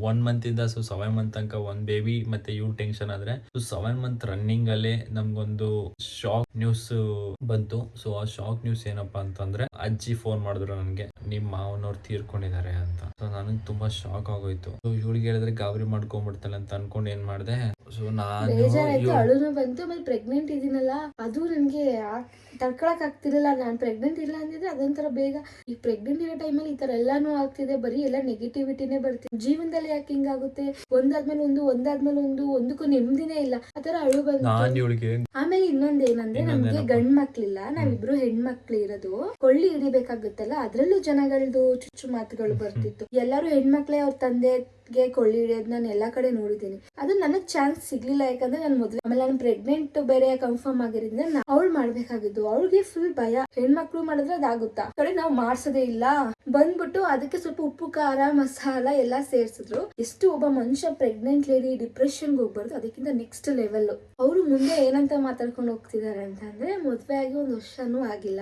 One month ಇಂದ so seven month ತನಕ ಒಂದ್ ಬೇಬಿ ಮತ್ತೆ ಇವ್ ಟೆನ್ಷನ್ ಆದ್ರೆ ಸೊ ಸೆವೆನ್ ಮಂತ್ ರನ್ನಿಂಗ್ ಅಲ್ಲೇ ನಮ್ಗೊಂದು ಶಾಕ್ ನ್ಯೂಸ್ ಬಂತು. ಸೊ ಆ ಶಾಕ್ ನ್ಯೂಸ್ ಏನಪ್ಪಾ ಅಂತಂದ್ರೆ ಅಜ್ಜಿ ಫೋನ್ ಮಾಡಿದ್ರು ನನ್ಗೆ. ನಿಮ್ ಮಾವನವ್ರು ತೀರ್ಕೊಂಡಿದ್ದಾರೆ ಅಂತ. ಸೊ ನನಗೆ ತುಂಬಾ ಶಾಕ್ ಆಗೋಯ್ತು. ಸೊ ಇವಳಿಗೆ ಹೇಳಿದ್ರೆ ಗಾಬರಿ ಮಾಡ್ಕೊಂಡ್ಬಿಡ್ತಾಳೆ ಅಂತ ಅನ್ಕೊಂಡು ಏನ್ ಮಾಡ್ದೆ? ಸೊ ನಾನು ಬೇಜಾರಾಯ್ತು. ಅಳುನು ಬಂತು ಮತ್ತೆ ಪ್ರೆಗ್ನೆಂಟ್ ಇದೀನಲ್ಲ. ಅದು ನನ್ಗೆ ತಡ್ಕೊಳಕ್ ಆಗ್ತಿರಲಿಲ್ಲ. ನಾನ್ ಪ್ರೆಗ್ನೆಂಟ್ ಇಲ್ಲ ಅಂದಿದ್ರೆ ಅದೊಂಥರ ಬೇಗ. ಈ ಪ್ರೆಗ್ನೆಂಟ್ ಇರೋ ಟೈಮಲ್ಲಿ ಈ ತರ ಎಲ್ಲಾನು ಆಗ್ತಿದೆ. ಬರೀ ಎಲ್ಲ ನೆಗೆಟಿವಿಟಿನೇ ಬರ್ತಿದೆ. ಜೀವನದಲ್ಲಿ ಯಾಕೆ ಹಿಂಗಾಗುತ್ತೆ? ಒಂದಾದ್ಮೇಲೆ ಒಂದು ಒಂದಾದ್ಮೇಲೆ ಒಂದು ಒಂದಕ್ಕೂ ನೆಮ್ಮದಿನೇ ಇಲ್ಲ. ಆತರ ಅಳು ಬಂತು. ನಾನ್ ಇವಳಿಗೆ ಆಮೇಲೆ ಇನ್ನೊಂದ್ ಏನಂದ್ರೆ ನಮ್ಗೆ? ಗಂಡ್ ಮಕ್ಳಿಲ್ಲ ನಾವಿಬ್ರು ಹೆಣ್ಮಕ್ಳು ಇರೋದು. ಕೊಳ್ಳಿ ಹಿಡಿಬೇಕಾಗುತ್ತಲ್ಲ? ಅದ್ರಲ್ಲೂ ಜನಗಳದು ಚುಚ್ಚು ಮಾತುಗಳು ಬರ್ತಿತ್ತು. ಎಲ್ಲರೂ ಹೆಣ್ಮಕ್ಳೆ ಅವ್ರ ತಂದೆಗೆ ಕೊಳ್ಳಿ ಹಿಡಿಯೋದ್ ನಾನು ಎಲ್ಲಾ ಕಡೆ ನೋಡಿದ್ದೀನಿ. ಅದು ನನಗ್ ಚಾನ್ಸ್ ಸಿಗ್ಲಿಲ್ಲ ಯಾಕಂದ್ರೆ ನಾನು ಮೊದ್ಲು ಆಮೇಲೆ ನಾನು ಪ್ರೆಗ್ನೆಂಟ್ ಬೇರೆ ಕನ್ಫರ್ಮ್ ಆಗಿರೋದ್ರಿಂದ ಅವಳು ಮಾಡ್ಬೇಕಾಗಿದ್ದು. ಅವಳಿಗೆ ಫುಲ್ ಭಯ. ಹೆಣ್ಮಕ್ಳು ಮಾಡಿದ್ರೆ ಅದಾಗುತ್ತಾ? ಕಡೆ ನಾವು ಮಾಡ್ಸೋದೇ ಇಲ್ಲ. ಬಂದ್ಬಿಟ್ಟು ಅದಕ್ಕೆ ಸ್ವಲ್ಪ ಉಪ್ಪು ಖಾರ ಮಸಾಲ ಎಲ್ಲ ಸೇರ್ಸಿದ್ರು. ಎಷ್ಟು ಒಬ್ಬ ಮನುಷ್ಯ ಪ್ರೆಗ್ನೆಂಟ್ ಲೇಡಿ ಡಿಪ್ರೆಷನ್ಗೆ ಹೋಗ್ಬಾರ್ದು ಅದಕ್ಕಿಂತ ನೆಕ್ಸ್ಟ್ ಲೆವೆಲ್ ಅವರು ಮುಂದೆ ಏನಂತ ಮಾತಾಡ್ಕೊಂಡು ಹೋಗ್ತಿದ್ದಾರೆ ಅಂತಂದ್ರೆ ಮದ್ವೆ ಆಗಿ ಒಂದು ವರ್ಷನೂ ಆಗಿಲ್ಲ.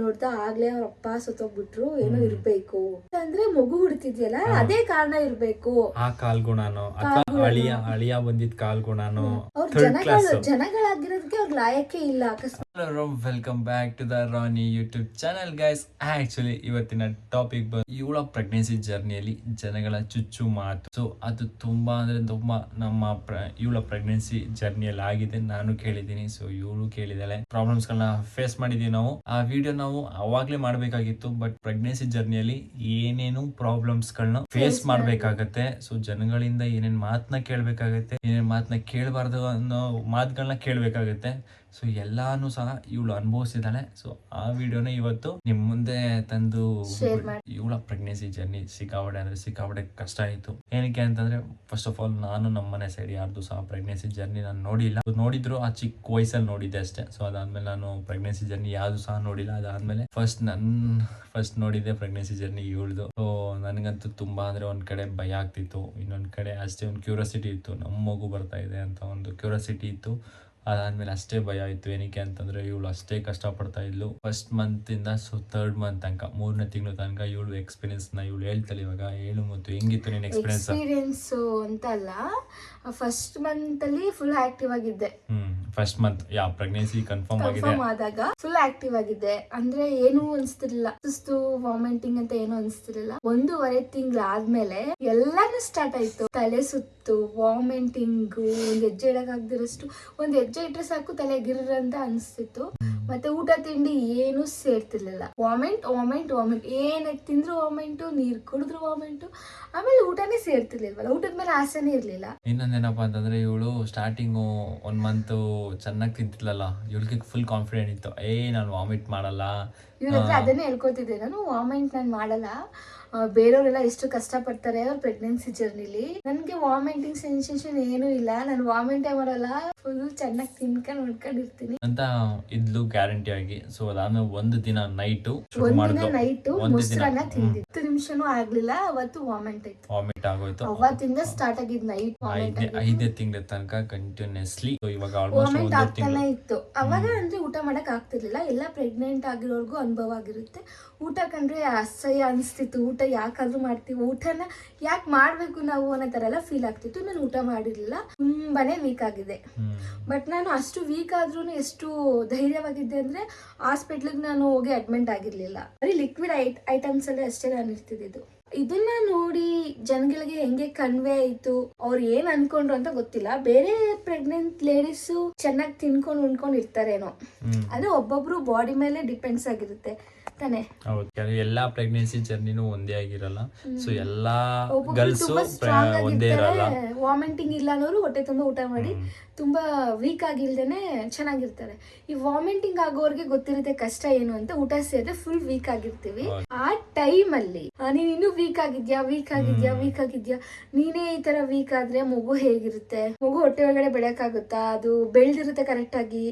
ನೋಡ್ತಾ ಆಗ್ಲೇ ಅವ್ರ ಅಪ್ಪ ಸತ್ತೋಗ್ಬಿಟ್ರು ಏನೋ ಇರ್ಬೇಕು. ಅಂದ್ರೆ ಮಗು ಹುಡ್ತಿದ್ಯಲ್ಲ ಅದೇ ಕಾರಣ ಇರ್ಬೇಕು. ಆ ಕಾಲ್ಗುಣನೋ ಅಳಿಯ ಅಳಿಯ ಬಂದಿದ್ ಕಾಲ್ಗುಣನೋ ಅವ್ರ ಜನಗಳ ಕ್ಲಾಸ್ ಜನಗಳು ಜನಗಳಾಗಿರೋದಕ್ಕೆ ಅವ್ರ ಲಾಯಕ್ಕೆ ಇಲ್ಲ. ಅಕಸ್ಮಾತ್ hello welcome back to the Rani YouTube channel guys actually ಇವತ್ತಿನ ಟಾಪಿಕ್ ಬಂದು ಇವಳ ಪ್ರೆಗ್ನೆನ್ಸಿ ಜರ್ನಿಯಲ್ಲಿ ಜನಗಳ ಚುಚ್ಚು ಮಾತು. ಸೊ ಅದು ತುಂಬ ಅಂದ್ರೆ ತುಂಬ ನಮ್ಮ ಇವಳ ಪ್ರೆಗ್ನೆನ್ಸಿ ಜರ್ನಿಯಲ್ಲಿ ಆಗಿದೆ. ನಾನು ಕೇಳಿದ್ದೀನಿ ಸೊ ಇವಳು ಕೇಳಿದಾಳೆ. ಪ್ರಾಬ್ಲಮ್ಸ್ ಗಳನ್ನ ಫೇಸ್ ಮಾಡಿದೀವಿ ನಾವು. ಆ ವಿಡಿಯೋ ನಾವು ಅವಾಗ್ಲೇ ಮಾಡಬೇಕಾಗಿತ್ತು ಬಟ್ ಪ್ರೆಗ್ನೆನ್ಸಿ ಜರ್ನಿಯಲ್ಲಿ ಏನೇನು ಪ್ರಾಬ್ಲಮ್ಸ್ ಗಳನ್ನ ಫೇಸ್ ಮಾಡಬೇಕಾಗತ್ತೆ. ಸೊ ಜನಗಳಿಂದ ಏನೇನ್ ಮಾತನ್ನ ಕೇಳ್ಬೇಕಾಗತ್ತೆ ಏನೇನ್ ಮಾತನ್ನ ಕೇಳಬಾರ್ದು ಅನ್ನೋ ಮಾತುಗಳನ್ನ ಕೇಳ್ಬೇಕಾಗತ್ತೆ. ಸೊ ಎಲ್ಲಾನು ಸಹ ಇವಳು ಅನುಭವಿಸಿದಾಳೆ ಸೊ ಆ ವಿಡಿಯೋನ ಇವತ್ತು ನಿಮ್ ಮುಂದೆ ತಂದು. ಇವಳ ಪ್ರೆಗ್ನೆನ್ಸಿ ಜರ್ನಿ ಸಿಕ್ಕಾವಡೆ ಅಂದ್ರೆ ಸಿಕ್ಕಾವಡೆ ಕಷ್ಟ ಆಯ್ತು. ಏನಕ್ಕೆ ಅಂತಂದ್ರೆ ಫಸ್ಟ್ ಆಫ್ ಆಲ್ ನಾನು ನಮ್ಮನೆ ಸೈಡ್ ಯಾರ್ದು ಸಹ ಪ್ರೆಗ್ನೆನ್ಸಿ ಜರ್ನಿ ನಾನು ನೋಡಿಲ್ಲ. ನೋಡಿದ್ರು ಆ ಚಿಕ್ಕ ವಯಸ್ಸಲ್ಲಿ ನೋಡಿದ್ದೆ ಅಷ್ಟೇ. ಸೊ ಅದಾದ್ಮೇಲೆ ನಾನು ಪ್ರೆಗ್ನೆನ್ಸಿ ಜರ್ನಿ ಯಾವ್ದು ಸಹ ನೋಡಿಲ್ಲ. ಅದಾದ್ಮೇಲೆ ಫಸ್ಟ್ ನನ್ ಫಸ್ಟ್ ನೋಡಿದ್ದೆ ಪ್ರೆಗ್ನೆನ್ಸಿ ಜರ್ನಿ ಇವಳ್ದು. ಸೊ ನನಗಂತೂ ತುಂಬಾ ಅಂದ್ರೆ ಒಂದ್ ಕಡೆ ಭಯ ಆಗ್ತಿತ್ತು. ಇನ್ನೊಂದ್ ಕಡೆ ಅಷ್ಟೇ ಒಂದು ಕ್ಯೂರಿಯಾಸಿಟಿ ಇತ್ತು. ನಮ್ಮ ಮಗು ಬರ್ತಾ ಇದೆ ಅಂತ ಒಂದು ಕ್ಯೂರಿಯಾಸಿಟಿ ಇತ್ತು. ಅದಾದ್ಮೇಲೆ ಅಷ್ಟೇ ಭಯ ಇತ್ತು. ಏನಕ್ಕೆ ಅಂತಂದ್ರೆ ಇವಳು ಅಷ್ಟೇ ಕಷ್ಟಪಡ್ತಾ ಇದ್ಲು. ಫಸ್ಟ್ ಮಂತ್ ಇಂದ ಸೊ ಥರ್ಡ್ ಮಂತ್ ತನಕ, ಮೂರನೇ ತಿಂಗಳು ತನಕ ಇವಳು ಎಕ್ಸ್ಪೀರಿಯನ್ಸ್ನ ಇವಳು ಹೇಳ್ತಾಳೆ ಇವಾಗ. ಹೇಳು ಮತ್ತು ಹೆಂಗಿತ್ತು ನಿನ್ ಎಕ್ಸ್ಪೀರಿಯನ್ಸ್ ಎಕ್ಸ್ಪೀರಿಯನ್ಸ್ ಅಂತ ಅಲ್ಲ ಫಸ್ಟ್ ಮಂತ್ ಅಲ್ಲಿ ಫುಲ್ ಆಕ್ಟಿವ್ ಆಗಿದ್ದೆ. ಫಸ್ಟ್ ಮಂತ್ ಯಾ ಪ್ರೆಗ್ನೆನ್ಸಿ ಕನ್ಫರ್ಮ್ ಆಗಿದೆ? ಕನ್ಫರ್ಮ್ ಆದಾಗ ಫುಲ್ ಆಕ್ಟಿವ್ ಆಗಿದ್ದೆ. ಅಂದ್ರೆ ಏನು ಅನ್ಸ್ತಿರ್ಲಿಲ್ಲ. ಸುಸ್ತು ವಾಮಿಟಿಂಗ್ ಅಂತ ಏನು ಅನ್ಸ್ತಿರ್ಲಿಲ್ಲ. ಒಂದೂವರೆ ತಿಂಗಳಾದ್ಮೇಲೆ ಎಲ್ಲಾನು ಸ್ಟಾರ್ಟ್ ಆಯ್ತು. ತಲೆ ಸುತ್ತು ವಾಮಿಟಿಂಗ್ ಒಂದ್ ಹೆಜ್ಜೆ ಇಡಕ್ ಆಗ್ದಿರಷ್ಟು ಒಂದ್ ಹೆಜ್ಜೆ ಇಟ್ರೆ ಸಾಕು ತಲೆ ಗಿರ್ರ ಅಂತ ಅನ್ಸ್ತಿತ್ತು. ಮತ್ತೆ ಊಟ ತಿಂಡಿ ಏನು ಸೇರ್ತಿರ್ಲಿಲ್ಲ. ವಾಮೆಂಟ್ ವಾಮೆಂಟ್ ವಾಮೆಂಟ್ ಏನಕ್ಕೆ ತಿಂದ್ರು ವಾಮೆಂಟು ನೀರ್ ಕುಡಿದ್ರು ವಾಮೆಂಟು ಆಮೇಲೆ ಊಟನೇ ಸೇರ್ತಿರ್ಲಿಲ್ವಲ್ಲ? ಊಟದ ಮೇಲೆ ಆಸೆನೇ ಇರ್ಲಿಲ್ಲ. ಇನ್ನೊಂದೇನಪ್ಪ ಅಂತಂದ್ರೆ ಇವಳು ಸ್ಟಾರ್ಟಿಂಗು ಒನ್ ಮಂತ್ ಚೆನ್ನಾಗಿ ತಿಂತಿರ್ಲಲ್ಲ ಇವಳಿಗೆ ಫುಲ್ ಕಾನ್ಫಿಡೆಂಟ್ ಇತ್ತು. ಏ ನಾನು ವಾಮಿಟ್ ಮಾಡಲ್ಲ. ಇವ್ರ ಹತ್ರ ಅದನ್ನೇ ಹೇಳ್ಕೊತಿದ್ದೆ. ನಾನು ವಾಮೆಂಟ್ ನಾನು ಮಾಡಲ್ಲ. ಬೇರೆಯವರೆಲ್ಲ ಎಷ್ಟು ಕಷ್ಟಪಡ್ತಾರೆ ಅವ್ರ ಪ್ರೆಗ್ನೆನ್ಸಿ ಜರ್ನಿಲಿ ನನಗೆ ವಾಮಿಟಿಂಗ್ ಸೆನ್ಸೇಷನ್ ಏನೂ ಇಲ್ಲ. ನಾನು ವಾಮಿಟೇ ಮಾಡಲ್ಲ. ಫುಲ್ ಚೆನ್ನಾಗಿ ತಿನ್ಕೊಂಡು ನೋಡ್ಕೊಂಡಿರ್ತೀನಿ ಅಂತ ಇದ್ಲು ಗ್ಯಾರಂಟಿ ಆಗಿ. ಸೊ ನಾನು ಒಂದು ದಿನ ನೈಟು ಒಂದಿನ ನೈಟು ಮೊಸರನ್ನ ತಿಂದಿದ್ದು. ಹತ್ತು ನಿಮಿಷನೂ ಆಗ್ಲಿಲ್ಲ. ಅವತ್ತು ವಾಮೆಂಟ್ ಆಯ್ತು ವಾಮಿಟ್ ಆಗೋಯ್ತು. ಅವತ್ತಿಂದ ಸ್ಟಾರ್ಟ್ ಆಗಿದ್ ನೈಟ್ ತಿಂಗಳ ತನಕ ಕಂಟಿನ್ಯೂಸ್ಲಿ ಇವಾಗ ಆಲ್ಮೋಸ್ಟ್ ಆಗ್ತಾನೆ ಇತ್ತು. ಅವಾಗ ಅಂದ್ರೆ ಊಟ ಮಾಡಕ್ ಆಗ್ತಿರ್ಲಿಲ್ಲ. ಎಲ್ಲ ಪ್ರೆಗ್ನೆಂಟ್ ಆಗಿರೋರ್ಗು ಅನುಭವ ಆಗಿರುತ್ತೆ. ಊಟ ಕಂಡ್ರೆ ಅಸಹ್ಯ ಅನಿಸ್ತಿತ್ತು. ಊಟ ಯಾಕಾದ್ರೂ ಮಾಡ್ತೀವಿ. ಊಟನ ಯಾಕೆ ಮಾಡ್ಬೇಕು ನಾವು ಅನ್ನೋ ತರ ಎಲ್ಲ ಫೀಲ್ ಆಗ್ತಿತ್ತು. ನಾನು ಊಟ ಮಾಡಿರ್ಲಿಲ್ಲ. ತುಂಬಾನೇ ವೀಕ್ ಆಗಿದೆ. ಬಟ್ ನಾನು ಅಷ್ಟು ವೀಕ್ ಆದ್ರೂ ಎಷ್ಟು ಧೈರ್ಯವಾಗಿದ್ದೆ ಅಂದ್ರೆ ಹಾಸ್ಪಿಟ್ಲಿಗೆ ನಾನು ಹೋಗಿ ಅಡ್ಮಿಂಟ್ ಆಗಿರ್ಲಿಲ್ಲ. ಬರೀ ಲಿಕ್ವಿಡ್ ಐಟ್ ಐಟಮ್ಸ್ ಅಲ್ಲೇ ಅಷ್ಟೇ ನಾನು ಇರ್ತಿದ್ದು ಇದನ್ನ ನೋಡಿ ಜನಗಳಿಗೆ ಹೆಂಗೆ ಕನ್ವೆ ಆಯ್ತು ಅವ್ರು ಏನ್ ಅನ್ಕೊಂಡ್ರು ಅಂತ ಗೊತ್ತಿಲ್ಲ. ಬೇರೆ ಪ್ರೆಗ್ನೆಂಟ್ ಲೇಡೀಸು ಚೆನ್ನಾಗಿ ತಿನ್ಕೊಂಡು ಉಣ್ಕೊಂಡು ಇರ್ತಾರೇನೋ. ಅಂದ್ರೆ ಅದು ಒಬ್ಬೊಬ್ರು ಬಾಡಿ ಮೇಲೆ ಡಿಪೆಂಡ್ಸ್ ಆಗಿರುತ್ತೆ. ತಾನೆ ಹೌದು. ಎಲ್ಲಾ ಪ್ರೆಗ್ನೆನ್ಸಿ ಜರ್ನಿನೂ ಒಂದೇ ಆಗಿರಲ್ಲ. ಸೊ ಎಲ್ಲಾ ಗರ್ಲ್ಸ್ ಸ್ಟ್ರಾಂಗ್ ಒಂದೇ ಇರಲ್ಲ. ವಾಮಿಟಿಂಗ್ ಇಲ್ಲ ಅನ್ನೋರು ಹೊಟ್ಟೆ ತುಂಬಾ ಊಟ ಮಾಡಿ ತುಂಬಾ ವೀಕ್ ಆಗಿಲ್ದೇನೆ ಚೆನ್ನಾಗಿರ್ತಾರೆ. ಈ ವಾಮಿಟಿಂಗ್ ಆಗೋರ್ಗೆ ಗೊತ್ತಿರುತ್ತೆ ಕಷ್ಟ ಏನು ಅಂತ. ಊಟ ಸೇರಿದ್ರೆ ಫುಲ್ ವೀಕ್ ಆಗಿರ್ತೀವಿ. ಆ ಟೈಮ್ ಅಲ್ಲಿ ನೀನ್ ಇನ್ನೂ ವೀಕ್ ಆಗಿದ್ಯಾ? ವೀಕ್ ಆಗಿದ್ಯಾ? ವೀಕ್ ಆಗಿದ್ಯಾ? ನೀನೇ ಈ ತರ ವೀಕ್ ಆದ್ರೆ ಮಗು ಹೇಗಿರುತ್ತೆ? ಮಗು ಹೊಟ್ಟೆ ಒಳಗಡೆ ಬೆಳೆಯಕ್ಕಾಗುತ್ತಾ ಅದು ಬೆಳ್ದಿರುತ್ತೆ ಕರೆಕ್ಟ್ ಆಗಿ.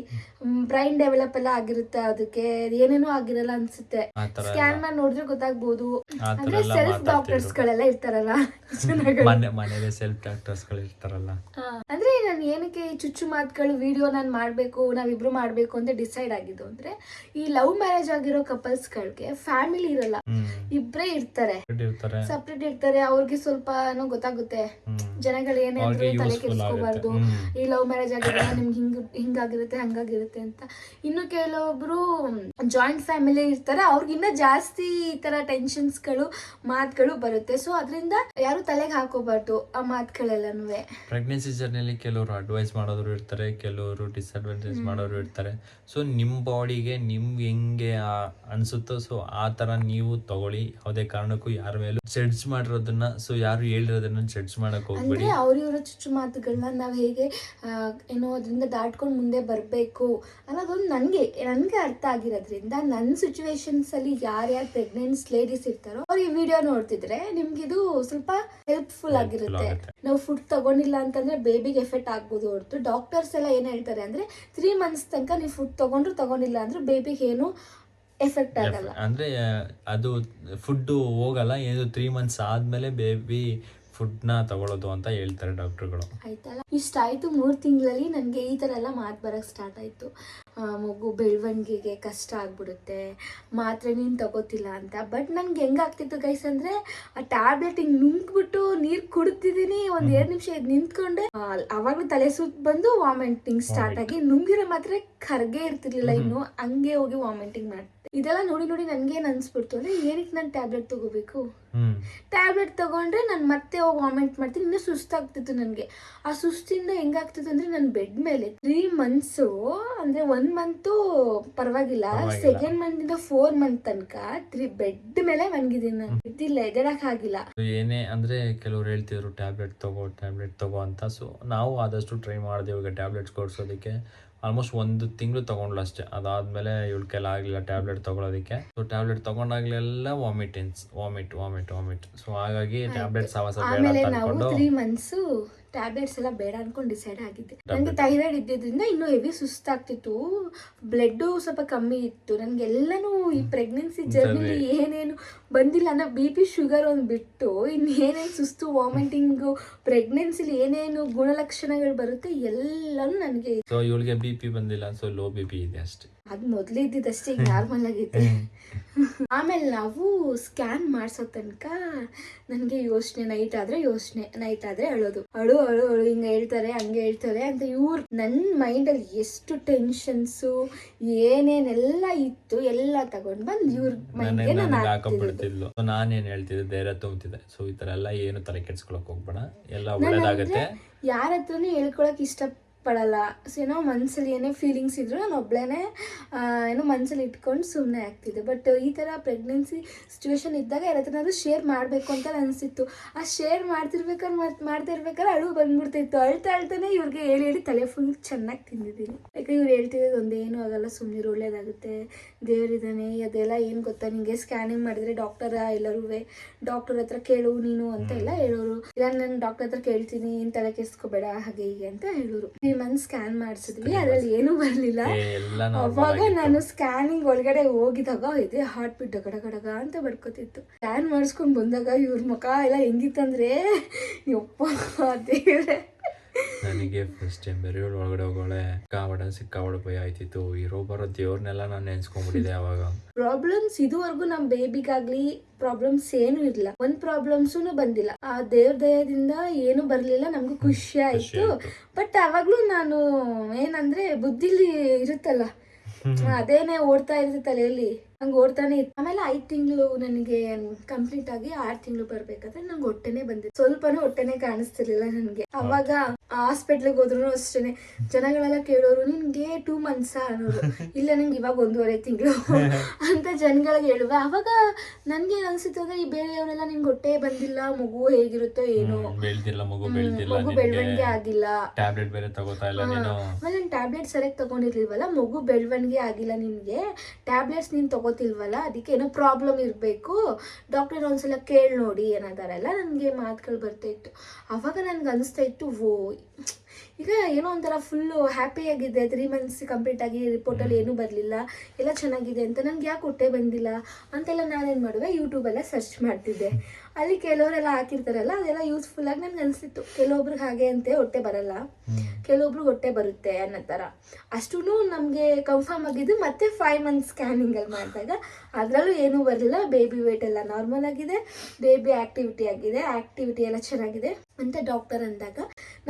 ಬ್ರೈನ್ ಡೆವಲಪ್ ಎಲ್ಲ ಆಗಿರುತ್ತೆ ಅದಕ್ಕೆ. ಏನೇನೋ ಆಗಿರಲ್ಲ ಅನ್ಸುತ್ತೆ. ತರ ಸ್ಕ್ಯಾನ್ ಮಾಡಿ ನೋಡಿದ್ರೆ ಗೊತ್ತಾಗ್ಬೋದು. ಅಂದ್ರೆ ಸೆಲ್ಫ್ ಡಾಕ್ಟರ್ಸ್ ಗಳೆಲ್ಲ ಇರ್ತಾರಲ್ಲ ಮನೇಲಿ ಸೆಲ್ಫ್ ಡಾಕ್ಟರ್ಸ್ಗಳು ಇರ್ತಾರಲ್ಲ. ಅಂದ್ರೆ ನಾನು ಏನಕ್ಕೆ ಚುಚ್ಚು ಮಾತುಗಳು ವಿಡಿಯೋ ನಾನು ಮಾಡಬೇಕು ನಾವಿಬ್ರು ಮಾಡಬೇಕು ಅಂತ ಡಿಸೈಡ್ ಆಗಿದ್ದು ಅಂದ್ರೆ ಈ ಲವ್ ಮ್ಯಾರೇಜ್ ಆಗಿರೋ ಕಪಲ್ಸ್ಗಳಿಗೆ ಫ್ಯಾಮಿಲಿ ಇರಲ್ಲ. ಇಬ್ರೇ ಇರ್ತಾರೆ. ಸಪ್ರೇಟ್ ಇರ್ತಾರೆ. ಅವ್ರಿಗೆ ಸ್ವಲ್ಪ ಗೊತ್ತಾಗುತ್ತೆ. ಜನಗಳು ಏನೇ ತಲೆ ಕೆಡಿಸ್ಕೋಬಾರ್ದು. ಈ ಲವ್ ಮ್ಯಾರೇಜ್ ಆಗಿದ್ರೆ ನಿಮ್ಗೆ ಹಿಂಗ್ ಹಿಂಗಾಗಿರುತ್ತೆ ಹಂಗಾಗಿರುತ್ತೆ ಅಂತ. ಇನ್ನು ಕೆಲವೊಬ್ರು ಜಾಯಿಂಟ್ ಫ್ಯಾಮಿಲಿ ಇರ್ತಾರೆ. ಅವ್ರಿಗೆ ಇನ್ನ ಜಾಸ್ತಿ ಈ ತರ ಟೆನ್ಷನ್ಸ್ಗಳು ಮಾತುಗಳು ಬರುತ್ತೆ. ಸೊ ಅದರಿಂದ ಯಾರು ತಲೆಗೆ ಹಾಕೋಬಾರ್ದು ಆ ಮಾತುಗಳೆಲ್ಲನೂ ಪ್ರೆಗ್ನೆನ್ಸಿ ಜರ್ನಿಯಲ್ಲಿ ಕೆಲವರು ಅಡ್ವೈಸ್ ಮಾಡೋರು ಇರ್ತಾರೆ ಕೆಲವರು ಡಿಸ್ಅಡ್ವಾಂಟೇಜ್ ಮಾಡೋರು ಇರ್ತಾರೆ. ಸೊ ನಿಮ್ಮ ಬಾಡಿಗೆ ನಿಮ್ಗೆ ಹೆಂಗೆ ಅನ್ಸುತ್ತೋ ಸೊ ಆ ತರ ನೀವು ತಗೊಳ್ಳಿ. ಯಾವುದೇ ಕಾರಣಕ್ಕೂ ಯಾರ ಮೇಲೂ ಜಡ್ಜ್ ಮಾಡಿರೋದನ್ನ ಸೊ ಯಾರು ಹೇಳಿರೋದನ್ನ ಜಡ್ಜ್ ಮಾಡಕ್ ಅಂದ್ರೆ ಹೋಗ್ಬೇಡಿ ಅವ್ರಿವ್ರ ಚುಚ್ಚು ಮಾತುಗಳನ್ನ ನಾವು ಹೇಗೆ ಏನೋ ಅದರಿಂದ ದಾಟ್ಕೊಂಡು ಮುಂದೆ ಬರಬೇಕು ಅನ್ನೋದೊಂದು ನನಗೆ ನನಗೆ ಅರ್ಥ ಆಗಿರೋದ್ರಿಂದ ನನ್ನ ಸಿಚುವೇಶನ್ಸ್ ಅಲ್ಲಿ ಯಾರ್ಯಾರು ಪ್ರೆಗ್ನೆನ್ಸ್ ಲೇಡೀಸ್ ಇರ್ತಾರೋ ಅವ್ರು ಈ ವಿಡಿಯೋ ನೋಡ್ತಿದ್ರೆ ನಿಮ್ಗೆ ಇದು ಸ್ವಲ್ಪ ಹೆಲ್ಪ್ಫುಲ್ ಆಗಿರುತ್ತೆ. ನಾವು ಫುಡ್ ತಗೊಂಡಿಲ್ಲ ಅಂತಂದ್ರೆ ಬೇಬಿಗೆ ಎಫೆಕ್ಟ್ ಆಗ್ಬೋದು ಹೊರತು. ಡಾಕ್ಟರ್ಸ್ ಎಲ್ಲ ಏನ್ ಹೇಳ್ತಾರೆ ಅಂದ್ರೆ ತ್ರೀ ಮಂತ್ಸ್ ತನಕ ನೀವು ಫುಡ್ ತಗೊಂಡ್ರು ತಗೊಂಡಿಲ್ಲ ಅಂದ್ರೆ ಬೇಬಿಗೆ ಏನು ಎಫೆಕ್ಟ್ ಆಗಲ್ಲ. ಅಂದ್ರೆ ಅದು ಫುಡ್ ಹೋಗಲ್ಲ ಏನು ತ್ರೀ ಮಂತ್ಸ್ ಆದ್ಮೇಲೆ ಬೇಬಿ ಫುಡ್ನ ತಗೊಳ್ಳೋದು ಅಂತ ಹೇಳ್ತಾರೆ ಡಾಕ್ಟರ್ಗಳು. ಆಯ್ತಲ್ಲ? ಇಷ್ಟಾಯ್ತು ಮೂರು ತಿಂಗಳಲ್ಲಿ ನನಗೆ ಈ ಥರ ಎಲ್ಲ ಮಾತು ಬರೋಕ್ಕೆ ಸ್ಟಾರ್ಟ್ ಆಯಿತು. ಮಗು ಬೆಳವಣಿಗೆಗೆ ಕಷ್ಟ ಆಗ್ಬಿಡುತ್ತೆ ಮಾತ್ರೆ ನೀನು ತಗೋತಿಲ್ಲ ಅಂತ. ಬಟ್ ನನಗೆ ಹೆಂಗಾಗ್ತಿತ್ತು ಗೈಸ್ ಅಂದರೆ ಆ ಟ್ಯಾಬ್ಲೆಟ್ ಹಿಂಗೆ ನುಂಗ್ಬಿಟ್ಟು ನೀರು ಕುಡ್ತಿದ್ದೀನಿ ಒಂದು ಎರಡು ನಿಮಿಷ ಇದು ನಿಂತ್ಕೊಂಡೆ ಅವಾಗಲೂ ತಲೆ ಸುತ್ತ ಬಂದು ವಾಮಿಟಿಂಗ್ ಸ್ಟಾರ್ಟ್ ಆಗಿ ನುಂಗಿರೋ ಮಾತ್ರೆ ಕರ್ಗೆ ಇರ್ತಿರ್ಲಿಲ್ಲ ಇನ್ನು ಹಂಗೆ ಹೋಗಿ ವಾಮಿಟಿಂಗ್ ಮಾಡ್ತಿದ್ದೆ ಇದೆಲ್ಲ ನೋಡಿ ನೋಡಿ ನನ್ಗೇನ್ ಅನ್ಸ್ಬಿಡ್ತು ಅಂದ್ರೆ ಏನಕ್ಕೆ ನಾನು ಟ್ಯಾಬ್ಲೆಟ್ ತಗೋಬೇಕು? ಟ್ಯಾಬ್ಲೆಟ್ ತಗೊಂಡ್ರೆ ನಾನು ಮತ್ತೆ ಹೋಗಿ ವಾಮಿಟ್ ಮಾಡ್ತೀನಿ ಇನ್ನೂ ಸುಸ್ತಾಗ್ತಿತ್ತು ನನಗೆ. ಆ ಸುಸ್ತಿಂದ ಹೆಂಗಾಗ್ತಿತ್ತು ಅಂದ್ರೆ ನನ್ನ ಬೆಡ್ ಮೇಲೆ ತ್ರೀ ಮಂತ್ಸು ಅಂದ್ರೆ ಒನ್ ಮಂತು ಪರವಾಗಿಲ್ಲ ಪರವಾಗಿಲ್ಲ. ಸೆಕೆಂಡ್ ಮಂತ್ ಇಂದ ಫೋರ್ ಮಂತ್ ತನಕ ತ್ರೀ ಬೆಡ್ ಮೇಲೆ ಮನ್ಗಿದ್ದೀನಿ ನಾನು. ಬಿದ್ದಿಲ್ಲ ಎಗಡಕ್ ಆಗಿಲ್ಲ. ಏನೇ ಅಂದ್ರೆ ಕೆಲವ್ರು ಹೇಳ್ತಿದ್ರು ಟ್ಯಾಬ್ಲೆಟ್ ತಗೋ ಟ್ಯಾಬ್ಲೆಟ್ ತಗೋ ಅಂತ. ಸೊ ನಾವು ಆದಷ್ಟು ಟ್ರೈ ಮಾಡಿದೆ ಇವಾಗ ಟ್ಯಾಬ್ಲೆಟ್ಸ್ ಕೊಡ್ಸೋದಕ್ಕೆ. ಆಲ್ಮೋಸ್ಟ್ ಒಂದು ತಿಂಗಳು ತಗೊಂಡ್ಲು ಅಷ್ಟೇ. ಅದಾದ್ಮೇಲೆ ಇವಳ ಕೈಲಿ ಆಗಲಿಲ್ಲ ಟ್ಯಾಬ್ಲೆಟ್ ತೊಗೊಳೋದಕ್ಕೆ. So tablet ತಗೊಂಡಾಗ್ಲೆಲ್ಲ vomitings vomit vomit vomit so ಹಾಗಾಗಿ ಟ್ಯಾಬ್ಲೆಟ್ ಸಾವಸ ಬೇಡ ಆಮೇಲೆ ಟ್ಯಾಬ್ಲೆಟ್ಸ್ ಎಲ್ಲ ಬೇಡ ಅನ್ಕೊಂಡು ಡಿಸೈಡ್ ಆಗಿದ್ದೆ. ನನಗೆ ಥೈರಾಯ್ಡ್ ಇದ್ದಿದ್ದರಿಂದ ಇನ್ನೂ ಹೆವಿ ಸುಸ್ತಾಗ್ತಿತ್ತು. ಬ್ಲಡ್ ಸ್ವಲ್ಪ ಕಮ್ಮಿ ಇತ್ತು. ನನಗೆ ಎಲ್ಲನೂ ಈ ಪ್ರೆಗ್ನೆನ್ಸಿ ಜರ್ನಿಲಿ ಏನೇನು ಬಂದಿಲ್ಲ. ಅಂದ್ರೆ ಬಿ ಪಿ ಶುಗರ್ ಒಂದು ಬಿಟ್ಟು ಇನ್ನೇನೇನು ಸುಸ್ತು ವಾಮಿಟಿಂಗು ಪ್ರೆಗ್ನೆನ್ಸಿಲಿ ಏನೇನು ಗುಣಲಕ್ಷಣಗಳು ಬರುತ್ತೆ ಎಲ್ಲನೂ ನನಗೆ ಇವಳಿಗೆ ಬಿ ಪಿ ಬಂದಿಲ್ಲ. ಸೊ ಲೋ ಬಿ ಪಿ ಇದೆ ಅಷ್ಟೇ. ಅದು ಮೊದಲೇ ಇದ್ದಿದ್ದಷ್ಟೇ ನಾರ್ಮಲ್ ಆಗೈತೆ ಆಮೇಲೆ ನಾವು ಸ್ಕ್ಯಾನ್ ಮಾಡಿಸೋ ತನಕ ನನಗೆ ಯೋಚನೆ ನೈಟ್ ಆದ್ರೆ ಯೋಚನೆ ನೈಟ್ ಆದ್ರೆ ಅಳೋದು. ಅಳು ಅಳು ಅಳು ಹಿಂಗೆ ಹೇಳ್ತಾರೆ ಹಂಗೆ ಹೇಳ್ತಾರೆ ಅಂತ ಇವ್ರು ನನ್ನ ಮೈಂಡಲ್ಲಿ ಎಷ್ಟು ಟೆನ್ಷನ್ಸು ಏನೇನೆಲ್ಲ ಇತ್ತು ಎಲ್ಲ ತಗೊಂಡ್ ಬಂದು ಇವ್ರ ಮೈಂಡ್ಗೆ ನಾನು ನಾನೇನ್ ಹೇಳ್ತಿದ್ದೆ ಧೈರ್ಯ ತುಂಬುತ್ತಿದ್ದೆ ಸೊ ಈ ಥರ ಎಲ್ಲ ಏನು ತಲೆ ಕೆಡ್ಸ್ಕೊಳಕ್ಕೆ ಹೋಗ್ಬೇಡ. ಎಲ್ಲ ಒಳ್ಳೇದಾಗುತ್ತೆ. ಯಾರ ಹತ್ರನೂ ಹೇಳ್ಕೊಳಕ್ ಇಷ್ಟ ಪಡಲ್ಲ. ಸೊ ಏನೋ ಮನಸ್ಸಲ್ಲಿ ಏನೇ ಫೀಲಿಂಗ್ಸ್ ಇದ್ರು ನಾನು ಒಬ್ಳೇನೆ ಏನೋ ಮನಸ್ಸಲ್ಲಿ ಇಟ್ಕೊಂಡು ಸುಮ್ಮನೆ ಆಗ್ತಿದ್ದೆ. ಬಟ್ ಈ ಥರ ಪ್ರೆಗ್ನೆನ್ಸಿ ಸಿಚುವೇಶನ್ ಇದ್ದಾಗ ಯಾರ ಹತ್ರನಾದ್ರೂ ಶೇರ್ ಮಾಡಬೇಕು ಅಂತ ಅನಿಸ್ತಿತ್ತು ಆ ಶೇರ್ ಮಾಡ್ತಿರ್ಬೇಕಾದ್ರೆ ಮತ್ತೆ ಮಾಡ್ತಾ ಇರ್ಬೇಕಾದ್ರೆ ಅಳು ಬಂದ್ಬಿಡ್ತಿತ್ತು. ಅಳ್ತಾ ಅಳ್ತಾನೆ ಇವ್ರಿಗೆ ಹೇಳಿ ಹೇಳಿ ತಲೆ ಫುಲ್ ಚೆನ್ನಾಗಿ ತಿಂದಿದ್ದೀನಿ. ಯಾಕೆ ಇವ್ರು ಹೇಳ್ತಿರೋದು ಒಂದೇನು ಆಗಲ್ಲ ಸುಮ್ಮನೆ ಒಳ್ಳೇದಾಗುತ್ತೆ. ದೇವರಿದ್ದಾನೆ ಅದೆಲ್ಲ ಏನು ಗೊತ್ತಾ? ನಿಮಗೆ ಸ್ಕ್ಯಾನಿಂಗ್ ಮಾಡಿದ್ರೆ ಡಾಕ್ಟರ ಎಲ್ಲರೂ ಡಾಕ್ಟರ್ ಹತ್ರ ಕೇಳು ನೀನು ಅಂತ ಎಲ್ಲ ಹೇಳೋರು. ಇಲ್ಲ ನಾನು ಡಾಕ್ಟರ್ ಹತ್ರ ಕೇಳ್ತೀನಿ ಏನು ತಲೆ ಕೆಸ್ಕೋಬೇಡ ಹಾಗೆ ಹೀಗೆ ಅಂತ ಹೇಳೋರು. ತ್ರೀ ಮಂತ್ ಸ್ಕ್ಯಾನ್ ಮಾಡಿಸಿದ್ವಿ. ಅದ್ರಲ್ಲಿ ಏನೂ ಬರಲಿಲ್ಲ. ಅವಾಗ ನಾನು ಸ್ಕ್ಯಾನಿಂಗ್ ಒಳಗಡೆ ಹೋಗಿದಾಗ ಇದೆ ಹಾರ್ಟ್ ಬಿಟ್ ಗಡ ಗಡಗ ಅಂತ ಬಡ್ಕೋತಿತ್ತು ಸ್ಕ್ಯಾನ್ ಮಾಡಿಸ್ಕೊಂಡ್ ಬಂದಾಗ ಇವ್ರ ಮುಖ ಎಲ್ಲ ಹೆಂಗಿತ್ತಂದ್ರೆ ಯಪ್ಪ ದೇವ್ರೆ. ನನಗೆ ಫಸ್ಟ್ ಟೈಮ್ ಬೇರೆ ಒಳಗಡೆ ಹೋಗೋಳೆ. ಕಾವಾಡ ಸಿಕ್ಕಾವಡ ಭಯ ಆಯ್ತಿತ್ತು. ಇರೋ ಬರೋ ದೇವ್ರನ್ನೆಲ್ಲ ನಾನು ನೆನ್ಸ್ಕೊಂಡ್ಬಿಟ್ಟಿದೆ ಅವಾಗ. ಪ್ರಾಬ್ಲಮ್ಸ್ ಇದುವರೆಗೂ ನಮ್ ಬೇಬಿಗಾಗ್ಲಿ ಪ್ರಾಬ್ಲಮ್ಸ್ ಏನು ಇಲ್ಲ. ಒಂದ್ ಪ್ರಾಬ್ಲಮ್ಸೂನು ಬಂದಿಲ್ಲ. ಆ ದೇವ್ರ ದಯದಿಂದ ಏನು ಬರ್ಲಿಲ್ಲ. ನಮ್ಗೂ ಖುಷಿ ಆಯ್ತು. ಬಟ್ ಅವಾಗ್ಲೂ ನಾನು ಏನಂದ್ರೆ ಬುದ್ಧಿಲಿ ಇರುತ್ತಲ್ಲ. ಅದೇನೆ ಓಡ್ತಾ ಇರುತ್ತೆ ತಲೆಯಲ್ಲಿ. ಹಂಗೆ ಓಡ್ತಾನೆ ಇತ್ತು. ಆಮೇಲೆ ಐದು ತಿಂಗಳು ನನಗೆ ಕಂಪ್ಲೀಟ್ ಆಗಿ ಆರು ತಿಂಗಳು ಬರ್ಬೇಕಾದ್ರೆ ನಂಗೆ ಹೊಟ್ಟೆನೆ ಬಂದಿತ್ತು. ಸ್ವಲ್ಪನೂ ಹೊಟ್ಟೆನೆ ಕಾಣಿಸ್ತಿರ್ಲಿಲ್ಲ ನನಗೆ. ಅವಾಗ ಹಾಸ್ಪಿಟ್ಲಿಗೆ ಹೋದ್ರು ಅಷ್ಟೇನೆ. ಜನಗಳೆಲ್ಲ ಕೇಳೋರು ನಿನ್ಗೆ ಟೂ ಮಂತ್ಸ ಅನ್ನೋರು. ಇಲ್ಲ ನಂಗೆ ಇವಾಗ ಒಂದೂವರೆ ತಿಂಗಳು. ಅಂತ ಜನಗಳಿಗೆ ಹೇಳುವೆ. ಅವಾಗ ನನ್ಗೆ ಏನ್ ಅನ್ಸುತ್ತೆ ಅಂದ್ರೆ ಈ ಬೇರೆಯವರೆಲ್ಲ ನಿಮ್ಗೆ ಹೊಟ್ಟೆ ಬಂದಿಲ್ಲ ಮಗು ಹೇಗಿರುತ್ತೋ ಏನೋ. ಬೆಳ್ದಿಲ್ಲ ಮಗು ಹ್ಮ್, ಬೆಳ್ದಿಲ್ಲ ಮಗು ಬೆಳವಣಿಗೆ ಆಗಿಲ್ಲ. ಟ್ಯಾಬ್ಲೆಟ್ ಬೇರೆ ತಗೋತಾ ಇಲ್ಲ ನೀನು. ಆಮೇಲೆ ನಾನು ಟ್ಯಾಬ್ಲೆಟ್ ಸರಿಯಾಗಿ ತಗೊಂಡಿರ್ಲಿಲ್ವಲ್ಲ ಮಗು ಬೆಳವಣಿಗೆ ಆಗಿಲ್ಲ ನಿನ್ಗೆ. ಟ್ಯಾಬ್ಲೆಟ್ಸ್ ನೀನ್ ತಗೋ ತಗೋತಿಲ್ವಲ್ಲ? ಅದಕ್ಕೆ ಏನೋ ಪ್ರಾಬ್ಲಮ್ ಇರಬೇಕು. ಡಾಕ್ಟರ್ ಒಂದ್ಸಲ ಕೇಳಿ ನೋಡಿ ಅನ್ನೋದಾರೆಲ್ಲ ನನಗೆ ಮಾತುಗಳು ಬರ್ತಾ ಇತ್ತು. ಅವಾಗ ನನಗೆ ಅನಿಸ್ತಾ ಇತ್ತು, ಓ ಈಗ ಏನೋ ಒಂಥರ ಫುಲ್ಲು ಹ್ಯಾಪಿಯಾಗಿದೆ ತ್ರೀ ಮಂತ್ಸ್ ಕಂಪ್ಲೀಟ್ ಆಗಿ ರಿಪೋರ್ಟಲ್ಲಿ ಏನೂ ಬರಲಿಲ್ಲ ಎಲ್ಲ ಚೆನ್ನಾಗಿದೆ ಅಂತ ನನಗೆ ಯಾಕೆ ಹೊಟ್ಟೆ ಬಂದಿಲ್ಲ ಅಂತೆಲ್ಲ ನಾನೇನು ಮಾಡುವೆ? ಯೂಟ್ಯೂಬೆಲ್ಲ ಸರ್ಚ್ ಮಾಡ್ತಿದ್ದೆ. ಅಲ್ಲಿ ಕೆಲವರೆಲ್ಲ ಹಾಕಿರ್ತಾರಲ್ಲ ಅದೆಲ್ಲ ಯೂಸ್ಫುಲ್ ಆಗಿ ನನಗೆ ಅನಿಸ್ತಿತ್ತು ಕೆಲವೊಬ್ರಿಗೆ ಹಾಗೆ ಅಂತೆ ಹೊಟ್ಟೆ ಬರಲ್ಲ. ಕೆಲವೊಬ್ರಿಗೆ ಹೊಟ್ಟೆ ಬರುತ್ತೆ ಅನ್ನೋ ಥರ. ಅಷ್ಟೂ ನಮಗೆ ಕನ್ಫರ್ಮ್ ಆಗಿದ್ದು ಮತ್ತೆ ಫೈವ್ ಮಂತ್ ಸ್ಕ್ಯಾನಿಂಗಲ್ಲಿ ಮಾಡಿದಾಗ ಅದರಲ್ಲೂ ಏನೂ ಬರಲಿಲ್ಲ. ಬೇಬಿ ವೇಟ್ ಎಲ್ಲ ನಾರ್ಮಲ್ ಆಗಿದೆ. ಬೇಬಿ ಆ್ಯಕ್ಟಿವಿಟಿ ಆಗಿದೆ. ಆ್ಯಕ್ಟಿವಿಟಿ ಎಲ್ಲ ಚೆನ್ನಾಗಿದೆ. ಅಂತ ಡಾಕ್ಟರ್ ಅಂದಾಗ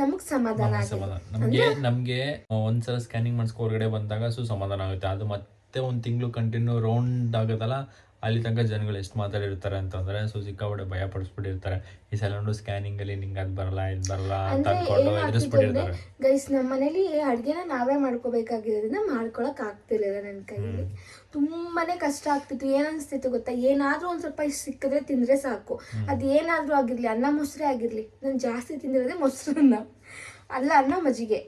ನಮಗ್ ಸಮಾಧಾನ ಸಮಾಧಾನ. ನಮಗೆ ನಮಗೆ ಒಂದ್ಸಲ ಸ್ಕ್ಯಾನಿಂಗ್ ಮಾಡಿಸ್ಕೊ ಹೊರಗಡೆ ಬಂದಾಗ ಸೊ ಸಮಾಧಾನ ಆಗುತ್ತೆ. ಅದು ಮತ್ತೆ ಒಂದು ತಿಂಗಳು ಕಂಟಿನ್ಯೂ ರೌಂಡ್ ಆಗುತ್ತಲ್ಲ ಅಲ್ಲಿ ತನಕ ಜನಗಳು ಎಷ್ಟು ಮಾತಾಡಿರ್ತಾರೆ ಅಂತಂದ್ರೆ ಸೊ ಸಿಕ್ಕಾಪಟ್ಟೆ ಭಯ ಪಡಿಸ್ಬಿಟ್ಟಿರ್ತಾರೆ. ಈ ಸಲ ಸ್ಕ್ಯಾನಿಂಗ್ ಅಲ್ಲಿ ನಿಂಗೆ ಅದು ಬರಲ್ಲ ಇದು ಬರಲ್ಲ ಅಂತ ಅನ್ಕೊಂಡು ಎದುರಿಸ್ಬಿಟ್ಟಿರ್ತಾರೆ. ಗೈಸ್ ನಮ್ಮ ಮನೇಲಿ ಅಡುಗೆನ ನಾವೇ ಮಾಡ್ಕೋಬೇಕಾಗಿರೋದ್ರಿಂದ ಮಾಡ್ಕೊಳಕ್ ಆಗ್ತಿರ್ಲಿಲ್ಲ ನನ್ನ ಕೈಯಲ್ಲಿ. ತುಂಬಾನೇ ಕಷ್ಟ ಆಗ್ತಿತ್ತು. ಏನ್ ಅನ್ಸ್ತಿತ್ತು ಗೊತ್ತಾ? ಏನಾದ್ರೂ ಒಂದ್ ಸ್ವಲ್ಪ ಸಿಕ್ಕಿದ್ರೆ ತಿಂದ್ರೆ ಸಾಕು. ಅದ್ ಏನಾದ್ರೂ ಆಗಿರ್ಲಿ ಅನ್ನ ಮೊಸರೇ ಆಗಿರ್ಲಿ. ನಾನು ಜಾಸ್ತಿ ತಿಂದಿರೋದೇ ಮೊಸರನ್ನ. ಅಲ್ಲ ಅನ್ನ ಮಜ್ಜಿಗೆ.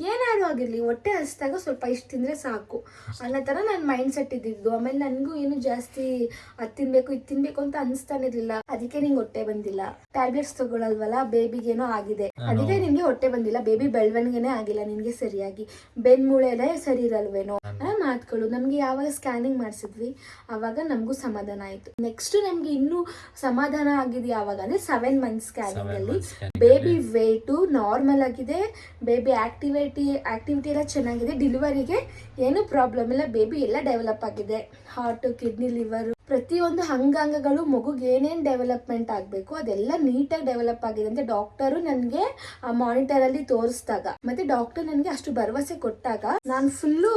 ಏನಾದ್ರೂ ಆಗಿರ್ಲಿ ಹೊಟ್ಟೆ ಹಸಿದಾಗ ಸ್ವಲ್ಪ ಇಷ್ಟು ತಿಂದರೆ ಸಾಕು. ಅನ್ನೋ ಥರ ನನ್ನ ಮೈಂಡ್ ಸೆಟ್ ಇದ್ದಿದ್ದು. ಆಮೇಲೆ ನನಗೂ ಏನು ಜಾಸ್ತಿ ಅದು ತಿನ್ಬೇಕು ಇದು ತಿನ್ಬೇಕು ಅಂತ ಅನಿಸ್ತಾನೆ ಇರಲಿಲ್ಲ. ಅದಕ್ಕೆ ನಿಂಗೆ ಹೊಟ್ಟೆ ಬಂದಿಲ್ಲ. ಟ್ಯಾಬ್ಲೆಟ್ಸ್ ತಗೊಳಲ್ವಲ್ಲ ಬೇಬಿಗೇನೋ ಆಗಿದೆ. ಅದಕ್ಕೆ ನಿಮಗೆ ಹೊಟ್ಟೆ ಬಂದಿಲ್ಲ. ಬೇಬಿ ಬೆಳವಣಿಗೆನೇ ಆಗಿಲ್ಲ ನಿನ್ಗೆ ಸರಿಯಾಗಿ. ಬೆನ್ಮೂಳೆ ಎಲ್ಲ ಸರಿ ಇರಲ್ವೇನೋ? ಆ ಮಾತುಗಳು ನಮಗೆ ಯಾವಾಗ ಸ್ಕ್ಯಾನಿಂಗ್ ಮಾಡಿಸಿದ್ವಿ ಆವಾಗ ನಮಗೂ ಸಮಾಧಾನ ಆಯಿತು. ನೆಕ್ಸ್ಟ್ ನಮಗೆ ಇನ್ನೂ ಸಮಾಧಾನ ಆಗಿದೆ ಯಾವಾಗ ಅಂದರೆ ಸೆವೆನ್ ಮಂತ್ಸ್ ಸ್ಕ್ಯಾನಿಂಗ್ ಅಲ್ಲಿ. ಬೇಬಿ ವೇಟು ನಾರ್ಮಲ್ ಆಗಿದೆ. ಬೇಬಿ ಆಕ್ಟಿವಿಟಿ ಆಕ್ಟಿವಿಟಿ ಎಲ್ಲ ಚೆನ್ನಾಗಿದೆ. ಡೆಲಿವರಿಗೆ ಏನು ಪ್ರಾಬ್ಲಮ್ ಇಲ್ಲ. ಬೇಬಿ ಎಲ್ಲ ಡೆವಲಪ್ ಆಗಿದೆ. ಹಾರ್ಟ್ ಕಿಡ್ನಿ ಲಿವರ್ ಪ್ರತಿಯೊಂದು ಅಂಗಾಂಗಗಳು ಮಗುಗೆ ಏನೇನು ಡೆವಲಪ್ಮೆಂಟ್ ಆಗಬೇಕು ಅದೆಲ್ಲ ನೀಟಾಗಿ ಡೆವಲಪ್ ಆಗಿದೆ ಅಂತ ಡಾಕ್ಟರು ನನಗೆ ಆ ಮಾನಿಟರಲ್ಲಿ ತೋರಿಸಿದಾಗ. ಮತ್ತೆ ಡಾಕ್ಟರ್ ನನಗೆ ಅಷ್ಟು ಭರವಸೆ ಕೊಟ್ಟಾಗ ನಾನು ಫುಲ್ಲು